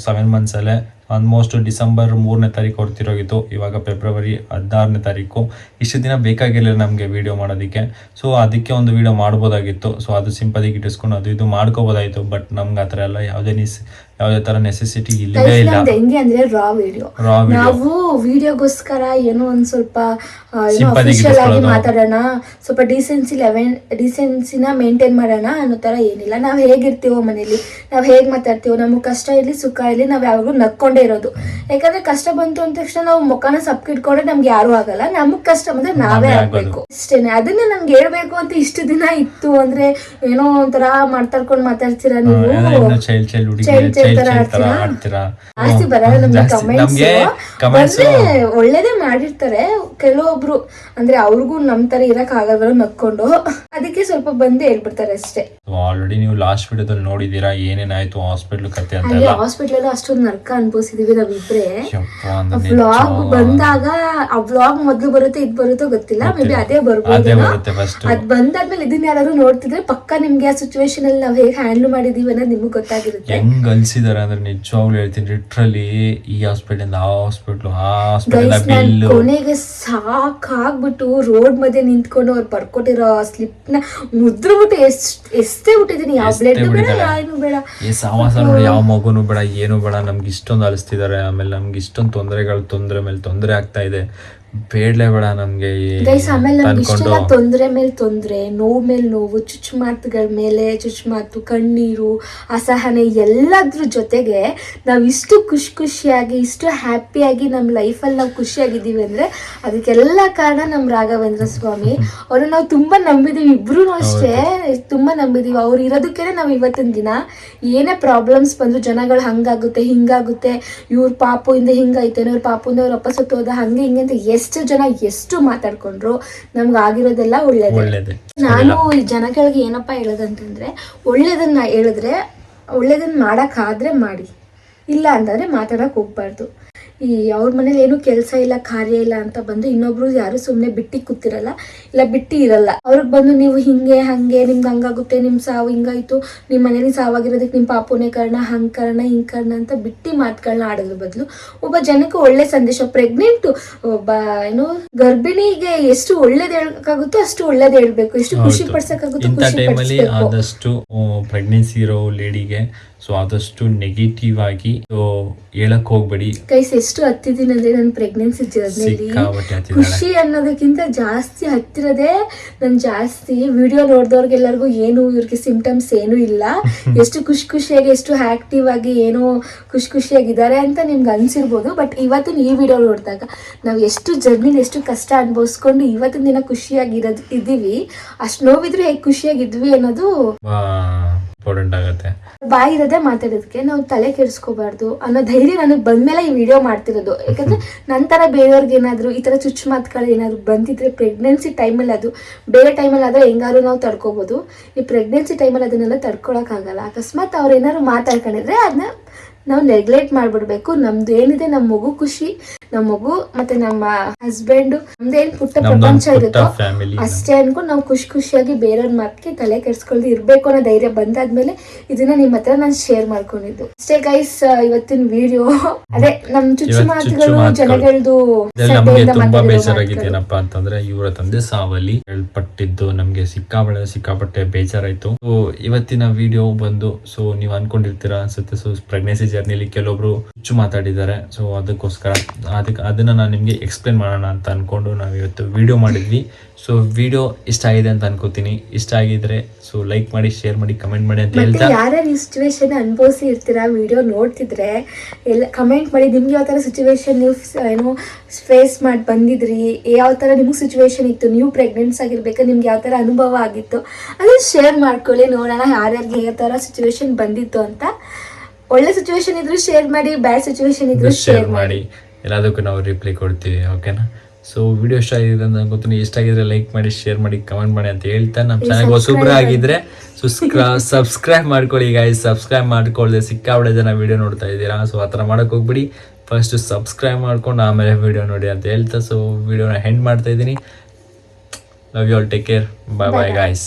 ಸೆವೆನ್ ಮಂತ್ಸಲ್ಲೇ ಆಲ್ಮೋಸ್ಟ್ ಡಿಸೆಂಬರ್ ಮೂರನೇ ತಾರೀಕು ಹೊರ್ತಿರೋಗಿತ್ತು. ತಿರೋಗಿತ್ತು ಇವಾಗ ಫೆಬ್ರವರಿ ಹದಿನಾರನೇ ತಾರೀಕು. ಇಷ್ಟು ದಿನ ಬೇಕಾಗಿರಲಿಲ್ಲ ನಮಗೆ ವಿಡಿಯೋ ಮಾಡೋದಕ್ಕೆ. ಸೊ ಅದಕ್ಕೆ ಒಂದು ವಿಡಿಯೋ ಮಾಡ್ಬೋದಾಗಿತ್ತು. ಸೊ ಅದು ಸಿಂಪದಿಗೆ ಇಟ್ಟಿಸ್ಕೊಂಡು ಅದು ಇದು ಮಾಡ್ಕೋಬೋದಾಗಿತ್ತು ಬಟ್ ನಮ್ಗೆ ಆ ಥರ ಎಲ್ಲ ಯಾವುದೇ ನಿಸ್ ಯಾವುದೇ ತರ ನೆಸೆಸಿಟಿ ಇಲ್ಲವೇ ಇಲ್ಲ. ಹೆಂಗೆ ಅಂದ್ರೆ ರಾ ವಿಡಿಯೋ ರಾ ನಾವು ವಿಡಿಯೋಗೋಸ್ಕರ ಏನೋ ಒಂದ್ ಸ್ವಲ್ಪ ಅಫಿಷಿಯಲ್ ಆಗಿ ಮಾತಾಡೋಣ ಸ್ವಲ್ಪ ಡಿಸೆನ್ಸಿ ಲೆವೆನ್ ಡಿಸೆನ್ಸಿನ ಮೇಂಟೈನ್ ಮಾಡೋಣ ಅನ್ನೋ ತರ ಏನಿಲ್ಲ. ನಾವ್ ಹೇಗಿರ್ತೀವೋ ಮನೇಲಿ ನಾವ್ ಹೇಗ್ ಮಾತಾಡ್ತೀವೋ ನಮ್ಗೆ ಕಷ್ಟ ಇರ್ಲಿ ಸುಖ ಇರ್ಲಿ ನಾವ್ ಯಾವಾಗ್ಲೂ ನಕ್ಕೊಂಡೇ ಇರೋದು. ಯಾಕಂದ್ರೆ ಕಷ್ಟ ಬಂತು ಅಂದ ತಕ್ಷಣ ನಾವು ಮುಖನ ಸಪ್ಕಿಟ್ಕೊಂಡ್ರೆ ನಮ್ಗೆ ಯಾರು ಆಗಲ್ಲ. ನಮಗ್ ಕಷ್ಟ ಬಂದ್ರೆ ನಾವೇ ನಾವೇ ಆಗ್ಬೇಕು. ಅಷ್ಟೇನೆ ಅದನ್ನ ನಮ್ಗೆ ಹೇಳ್ಬೇಕು ಅಂತ ಇಷ್ಟು ದಿನ ಇತ್ತು ಅಂದ್ರೆ ಏನೋ ಒಂಥರ ಮಾತಾಡ್ಕೊಂಡು ಮಾತಾಡ್ತೀರಾ ನೀವು? ಚೈಲ್ಡ್ ಚೈಲ್ಡ್ ತರ ಆಡ್ತೀರಾ ಜಾಸ್ತಿ ಬರಲ್ಲ ನಮ್ಗೆ ಕಮೆಂಟ್ಸ್ ನಮ್ಗೆ ಕಮೆಂಟ್ಸ್ ಬಂದ್ರೆ ಒಳ್ಳೇದೇ ಮಾಡಿರ್ತಾರೆ. ಕೆಲವೊಬ್ರು ಅಂದ್ರೆ ಅವ್ರಿಗೂ ನಮ್ ತರ ಇರಕ್ ಆಗಲ್ವಲ್ಲ ನಕ್ಕೊಂಡು ಅದಕ್ಕೆ ಸ್ವಲ್ಪ ಬಂದು ಹೇಳ್ಬಿಡ್ತಾರೆ ಅಷ್ಟೇ. ಆಲ್ರೆಡಿ ನೀವು ಲಾಸ್ಟ್ ವಿಡಿಯೋದಲ್ಲಿ ನೋಡಿದೀರಾ ಏನೇನಾಯ್ತು ಹಾಸ್ಪಿಟ್ಲ್ ಕತೆ ಅಂತ ಅಲ್ಲಿ ಎಲ್ಲ? ಹಾಸ್ಪಿಟಲ್ ಅಷ್ಟೊಂದು ನರ್ಕ ಅನ್ಭವಿಸಿದೀವಿ ನಾವಿಬ್ರೆ ಯಪ್ಪ, ಅಂದ್ರೆ ವ್ಲಾಗ್ ಬಂದಾಗ ಆ ವ್ಲಾಗ್ ಮೊದ್ಲು ಬರುತ್ತೆ ಇದ್ ಬರುತ್ತೋ ಗೊತ್ತಿಲ್ಲ. ಮೇ ಬಿ ಅದೇ ಅದೇ ಬರ್ಬೋದು ಬರುತ್ತೆ ಫಸ್ಟ್ ಅದ್ ಬಂದಾದ್ಮೇಲೆ ಇದನ್ನ ಯಾರಾದ್ರೂ ನೋಡ್ತಿದ್ರೆ ಪಕ್ಕ ನಿಮ್ಗೆ ಆ ಸಿಚುವೇಶನ್ ಅಲ್ಲಿ ನಾವ್ ಹೇಗೆ ಹ್ಯಾಂಡಲ್ ಮಾಡಿದೀವಿ ಅನ್ನೋದು ನಿಮ್ಗೆ ಗೊತ್ತಾಗಿರುತ್ತೆ. ಹೆಂಗ್ ಅಲ್ಸಿದಾರೆ ಅಂದ್ರೆ ನಿಜವಾಗ್ಲೂ ಹೇಳ್ತೀನಿ ಲಿಟ್ರಲಿ ಈ ಹಾಸ್ಪಿಟಲ್ ಆ ಹಾಸ್ಪಿಟ್ಲು ಆ ಹಾಸ್ಪಿಟಲ್ ಬಿಲ್ಲು ಕೊನೆಗೆ ಸಾಕಾಗ್ಬಿಟ್ಟು ರೋಡ್ ಮಧ್ಯೆ ನಿಂತ್ಕೊಂಡು ಅವ್ರು ಬರ್ಕೊಟ್ಟಿರೋ ಸ್ಲಿಪ್ನ ಮುದ್ರಬಿಟ್ಟು ಬಿಟ್ಟು ಎಷ್ಟೇ ಬಿಟ್ಟಿದೀನಿ ಯಾವ ಬ್ಲೆಡ್ ಬೇಡ. ಏನು ಬೇಡ. ಈ ನೋಡಿ ಯಾವ ಮಗುನು ಬೇಡ ಏನು ಬೇಡ ನಮ್ಗೆ ಇಷ್ಟೊಂದು ಅಲಿಸ್ತಿದ್ದಾರೆ ಆಮೇಲೆ ನಮ್ಗೆ ಇಷ್ಟೊಂದು ತೊಂದರೆಗಳು ತೊಂದರೆ ಮೇಲೆ ತೊಂದರೆ ಆಗ್ತಾ ಇದೆ. ಬೇಡಲೇ ಬೇಡ ನಮ್ಗೆ ಈ ಗೈಸ್ ಆಮೇಲೆ ನಮ್ಗೆ ಇಷ್ಟೆಲ್ಲ ತೊಂದ್ರೆ ಮೇಲೆ ತೊಂದ್ರೆ ನೋವು ಮೇಲೆ ನೋವು ಚುಚ್ಚುಮಾತುಗಳ ಮೇಲೆ ಚುಚ್ಚುಮಾತು ಕಣ್ಣೀರು ಅಸಹನೆ ಎಲ್ಲದ್ರ ಜೊತೆಗೆ ನಾವು ಇಷ್ಟು ಖುಷಿ ಖುಷಿಯಾಗಿ ಇಷ್ಟು ಹ್ಯಾಪಿಯಾಗಿ ನಮ್ಮ ಲೈಫಲ್ಲಿ ನಾವು ಖುಷಿಯಾಗಿದ್ದೀವಿ ಅಂದ್ರೆ ಅದಕ್ಕೆಲ್ಲ ಕಾರಣ ನಮ್ಮ ರಾಘವೇಂದ್ರ ಸ್ವಾಮಿ. ಅವ್ರನ್ನ ನಾವು ತುಂಬಾ ನಂಬಿದೀವಿ ಇಬ್ರು ಅಷ್ಟೇ ತುಂಬಾ ನಂಬಿದೀವಿ. ಅವ್ರು ಇರೋದಕ್ಕೇನೆ ನಾವು ಇವತ್ತಿನ ದಿನ ಏನೇ ಪ್ರಾಬ್ಲಮ್ಸ್ ಬಂದ್ರು ಜನಗಳು ಹಂಗಾಗುತ್ತೆ ಹಿಂಗಾಗುತ್ತೆ ಇವ್ರ ಪಾಪು ಇಂದ ಹಿಂಗೈತೆ ಇವ್ರ ಪಾಪುಯಿಂದ ಅವ್ರ ಅಪ್ಪ ಸತ್ತೋದ ಹಂಗೆ ಹಿಂಗೆ ಅಂತ ಎಷ್ಟು ಜನ ಎಷ್ಟು ಮಾತಾಡ್ಕೊಂಡ್ರು ನಮ್ಗೆ ಆಗಿರೋದೆಲ್ಲ ಒಳ್ಳೇದೇ. ನಾನು ಈ ಜನಗಳಿಗೆ ಏನಪ್ಪ ಹೇಳೋದಂತಂದ್ರೆ ಒಳ್ಳೇದನ್ನ ಹೇಳಿದ್ರೆ ಒಳ್ಳೇದನ್ನ ಮಾಡಕ್ಕಾದ್ರೆ ಮಾಡಿ ಇಲ್ಲ ಅಂತಂದ್ರೆ ಮಾತಾಡಕ್ ಹೋಗ್ಬಾರ್ದು. ಈ ಅವ್ರ ಮನೇಲಿ ಏನು ಕೆಲಸ ಇಲ್ಲ ಕಾರ್ಯ ಇಲ್ಲ ಅಂತ ಬಂದು ಇನ್ನೊಬ್ರು ಯಾರು ಸುಮ್ಮನೆ ಬಿಟ್ಟಿ ಕೂತಿರಲ್ಲ ಇಲ್ಲ ಬಿಟ್ಟಿ ಇರಲ್ಲ. ಅವ್ರಿಗೆ ಬಂದು ನೀವು ಹಿಂಗೆ ಹಂಗೆ ನಿಮ್ಗೆ ಹಂಗಾಗುತ್ತೆ ನಿಮ್ಮ ಸಾವು ಹಿಂಗಾಯ್ತು ನಿಮ್ಮ ಮನೇಲಿ ಸಾವಾಗಿರೋದಕ್ಕೆ ನಿಮ್ಮ ಪಾಪುನೇ ಕಾರಣ ಹಂಗ್ ಕಾರಣ ಹಿಂಗ್ ಕಾರಣ ಅಂತ ಬಿಟ್ಟಿ ಮಾತುಗಳನ್ನ ಆಡೋದ್ರ ಬದಲು ಒಬ್ಬ ಜನಕ್ಕೆ ಒಳ್ಳೆ ಸಂದೇಶ ಪ್ರೆಗ್ನೆಂಟ್ ಒಬ್ಬ ಏನು ಗರ್ಭಿಣಿಗೆ ಎಷ್ಟು ಒಳ್ಳೇದ್ ಹೇಳಕ್ಕಾಗುತ್ತೋ ಅಷ್ಟು ಒಳ್ಳೇದ್ ಹೇಳ್ಬೇಕು. ಎಷ್ಟು ಖುಷಿ. ಪಡ್ಸಕ್ಕಾಗುತ್ತೋ ಖುಷಿ ಪಡಿಸ್ಬೇಕು. ಆದಷ್ಟು ಪ್ರೆಗ್ನೆನ್ಸಿ ಇರೋ ಲೇಡಿಗೆ ಸೊ ಆದಷ್ಟು ನೆಗೆಟಿವ್ ಆಗಿ ಹೇಳಕ್ ಹೋಗ್ಬೇಡಿ. ಕೈಸ್ ಎಷ್ಟು ಹತ್ತಿದ್ದೀನಿ ಅಂದ್ರೆ ನನ್ನ ಪ್ರೆಗ್ನೆನ್ಸಿ ಜರ್ನಿಲಿ ಖುಷಿ ಅನ್ನೋದಕ್ಕಿಂತ ಜಾಸ್ತಿ ಹತ್ತಿರದೇ ನನ್ ಜಾಸ್ತಿ ವಿಡಿಯೋ ನೋಡಿದವ್ರಿಗೆಲ್ಲರಿಗೂ ಏನು ಇವ್ರಿಗೆ ಸಿಂಪ್ಟಮ್ಸ್ ಏನೂ ಇಲ್ಲ. ಎಷ್ಟು ಖುಷಿ ಖುಷಿಯಾಗಿ ಎಷ್ಟು ಆಕ್ಟಿವ್ ಆಗಿ ಏನೋ ಖುಷಿ ಖುಷಿಯಾಗಿದ್ದಾರೆ ಅಂತ ನಿಮ್ಗೆ ಅನ್ಸಿರ್ಬೋದು. ಬಟ್ ಇವತ್ತಿನ ಈ ವಿಡಿಯೋ ನೋಡಿದಾಗ ನಾವು ಎಷ್ಟು ಜರ್ನಿಲಿ ಎಷ್ಟು ಕಷ್ಟ ಅನುಭವಿಸ್ಕೊಂಡು ಇವತ್ತಿನ ದಿನ ಖುಷಿಯಾಗಿರೋದು ಇದ್ದೀವಿ. ಅಷ್ಟು ನೋವಿದ್ರೆ ಹೇಗೆ ಖುಷಿಯಾಗಿದ್ವಿ ಅನ್ನೋದು ಇಂಪಾರ್ಟೆಂಟ್ ಆಗುತ್ತೆ. ಬಾಯಿ ಇರೋದೇ ಮಾತಾಡೋದಕ್ಕೆ ನಾವು ತಲೆ ಕೆಡಿಸ್ಕೋಬಾರ್ದು ಅನ್ನೋ ಧೈರ್ಯ ನನಗೆ ಬಂದ್ಮೇಲೆ ಈ ವಿಡಿಯೋ ಮಾಡ್ತಿರೋದು. ಯಾಕಂದ್ರೆ ನಂತರ ಬೇರೆಯವ್ರಿಗೆ ಏನಾದ್ರು ಈ ತರ ಚುಚ್ಚು ಮಾತುಗಳು ಏನಾದ್ರು ಬಂದಿದ್ರೆ ಪ್ರೆಗ್ನೆನ್ಸಿ ಟೈಮಲ್ಲಿ ಅದು ಬೇರೆ ಟೈಮಲ್ಲಿ ಆದ್ರೆ ಹೆಂಗಾದ್ರು ನಾವು ತಡ್ಕೋಬಹುದು ಈ ಪ್ರೆಗ್ನೆನ್ಸಿ ಟೈಮಲ್ಲಿ ಅದನ್ನೆಲ್ಲ ತಡ್ಕೊಳಕ್ಕಾಗಲ್ಲ. ಅಕಸ್ಮಾತ್ ಅವ್ರು ಏನಾದ್ರು ಮಾತಾಡ್ಕೊಂಡಿದ್ರೆ ಅದನ್ನ ನಾವು ನೆಗ್ಲೆಕ್ಟ್ ಮಾಡ್ಬಿಡ್ಬೇಕು. ನಮ್ದು ಏನಿದೆ ನಮ್ಮ ಮಗು ಖುಷಿ ನಮ್ಮ ಮಗು ಮತ್ತೆ ನಮ್ಮ ಹಸ್ಬೆಂಡ್ ನಮ್ದೇನ್ ಪುಟ್ಟ ಪ್ರಪಂಚ ಇರುತ್ತೋ ಅಷ್ಟೇ ಅನ್ಕೊಂಡು ನಾವು ಖುಷಿ ಖುಷಿಯಾಗಿ ಬೇರೆಯವ್ರ ಮಾತಿಗೆ ತಲೆ ಕೆಡ್ಸ್ಕೊಳ್ದು ಇರ್ಬೇಕು ಅನ್ನೋ ಧೈರ್ಯ ಬಂದಾದ್ಮೇಲೆ ಇದನ್ನ ನಿಮ್ಮ ಹತ್ರ ನಾನು ಶೇರ್ ಮಾಡ್ಕೊಂಡಿದ್ದು. ಅಷ್ಟೇ ಗೈಸ್ ಇವತ್ತಿನ ವಿಡಿಯೋ ಅದೇ ನಮ್ ಚುಚ್ಚು ಮಾತುಗಳು. ಜನಗಳದು ಇದ್ರಲ್ಲಿ ತುಂಬಾ ಬೇಜಾರಾಗಿದೆ ಮಾತುಗಳು. ಅಂತಂದ್ರೆ ಇವರ ತಂದೆ ಸಾವಲ್ಲಿ ಹೇಳ್ಪಟ್ಟಿದ್ದು ನಮ್ಗೆ ಸಿಕ್ಕಾಬಳೆ ಸಿಕ್ಕಾಪಟ್ಟೆ ಬೇಜಾರಾಯ್ತು. ಇವತ್ತಿನ ವಿಡಿಯೋ ಬಂದು ಸೊ ನೀವು ಅನ್ಕೊಂಡಿರ್ತೀರಾ ಅನ್ಸುತ್ತೆ. ಸೊ ಪ್ರೆಗ್ನೆನ್ಸಿ ಜರ್ನಿಲಿ ಕೆಲವೊಬ್ರು ಹುಚ್ಚು ಮಾತಾಡಿದ್ದಾರೆ. ಸೊ ಅದಕ್ಕೋಸ್ಕರ ಅದಕ್ಕೆ ಅದನ್ನ ನಾನು ನಿಮ್ಗೆ ಎಕ್ಸ್ಪ್ಲೇನ್ ಮಾಡೋಣ ಅಂತ ಅನ್ಕೊಂಡು ನಾವು ಇವತ್ತು ವಿಡಿಯೋ ಮಾಡಿದ್ವಿ. ಸೊ ವಿಡಿಯೋ ಇಷ್ಟ ಆಗಿದೆ ಅಂತ ಅನ್ಕೋತೀನಿ. ಇಷ್ಟ ಆಗಿದ್ರೆ ಸೊ ಲೈಕ್ ಮಾಡಿ ಶೇರ್ ಮಾಡಿ ಕಮೆಂಟ್ ಮಾಡಿ ಅಂತ ಹೇಳ್ತಾ ಯಾರ್ಯಾರು ಈ ಸಿಚುವೇಶನ್ ಅನುಭವಿಸಿ ಇರ್ತೀರಾ ವಿಡಿಯೋ ನೋಡ್ತಿದ್ರೆ ಎಲ್ಲ ಕಮೆಂಟ್ ಮಾಡಿ ನಿಮ್ಗೆ ಯಾವ ಥರ ಸಿಚುವೇಶನ್ ನೀವು ಏನು ಫೇಸ್ ಮಾಡಿ ಬಂದಿದ್ರಿ ಯಾವ ಥರ ನಿಮ್ಗೆ ಸಿಚುವೇಶನ್ ಇತ್ತು ನೀವು ಪ್ರೆಗ್ನೆನ್ಸ್ ಆಗಿರ್ಬೇಕು ನಿಮ್ಗೆ ಯಾವ ಥರ ಅನುಭವ ಆಗಿತ್ತು ಅದನ್ನ ಶೇರ್ ಮಾಡ್ಕೊಳ್ಳಿ ನೋಡೋಣ ಯಾರ್ಯಾರಿಗೆ ಯಾವ ಥರ ಸಿಚುವೇಶನ್ ಬಂದಿತ್ತು ಅಂತ. ಒಳ್ಳೆ ಸಿಚುವೇಶನ್ ಇದ್ರು ಶೇರ್ ಮಾಡಿ ಬ್ಯಾಡ್ ಸಿಚುವೇಶನ್ ಇದ್ರು ಶೇರ್ ಮಾಡಿ. ಎಲ್ಲದಕ್ಕೂ ನಾವು ರಿಪ್ಲೈ ಕೊಡ್ತೀವಿ ಓಕೆನಾ ಸೊ ವಿಡಿಯೋ ಇಷ್ಟ ಆಗಿದೆ ಅಂತ ಗೊತ್ತು ಇಷ್ಟ ಆಗಿದ್ರೆ ಲೈಕ್ ಮಾಡಿ ಶೇರ್ ಮಾಡಿ ಕಮೆಂಟ್ ಮಾಡಿ ಅಂತ ಹೇಳ್ತಾ ನಮ್ಮ ಚೆನ್ನಾಗಿ ಚಾನಲ್ ಹೊಸಬ್ರು subscribe ಆಗಿದ್ರೆ ಸಬ್ಸ್ಕ್ರೈಬ್ ಮಾಡ್ಕೊಳ್ಳಿ ಗಾಯ್ಸ್ ಸಬ್ಸ್ಕ್ರೈಬ್ ಮಾಡ್ಕೊಳ್ಳದೆ ಸಿಕ್ಕಾಬಡೆ ಜನ ವಿಡಿಯೋ ನೋಡ್ತಾ ಇದ್ದೀರಾ? ಸೊ ಆ ಥರ ಮಾಡೋಕೆ ಹೋಗ್ಬಿಡಿ. ಫಸ್ಟ್ ಸಬ್ಸ್ಕ್ರೈಬ್ ಮಾಡ್ಕೊಂಡು ಆಮೇಲೆ ವಿಡಿಯೋ ನೋಡಿ ಅಂತ ಹೇಳ್ತಾ. ಸೊ ವಿಡಿಯೋನ ಹೆಂಡ್ ಮಾಡ್ತಾ ಇದ್ದೀನಿ. Love you all take care bye bye guys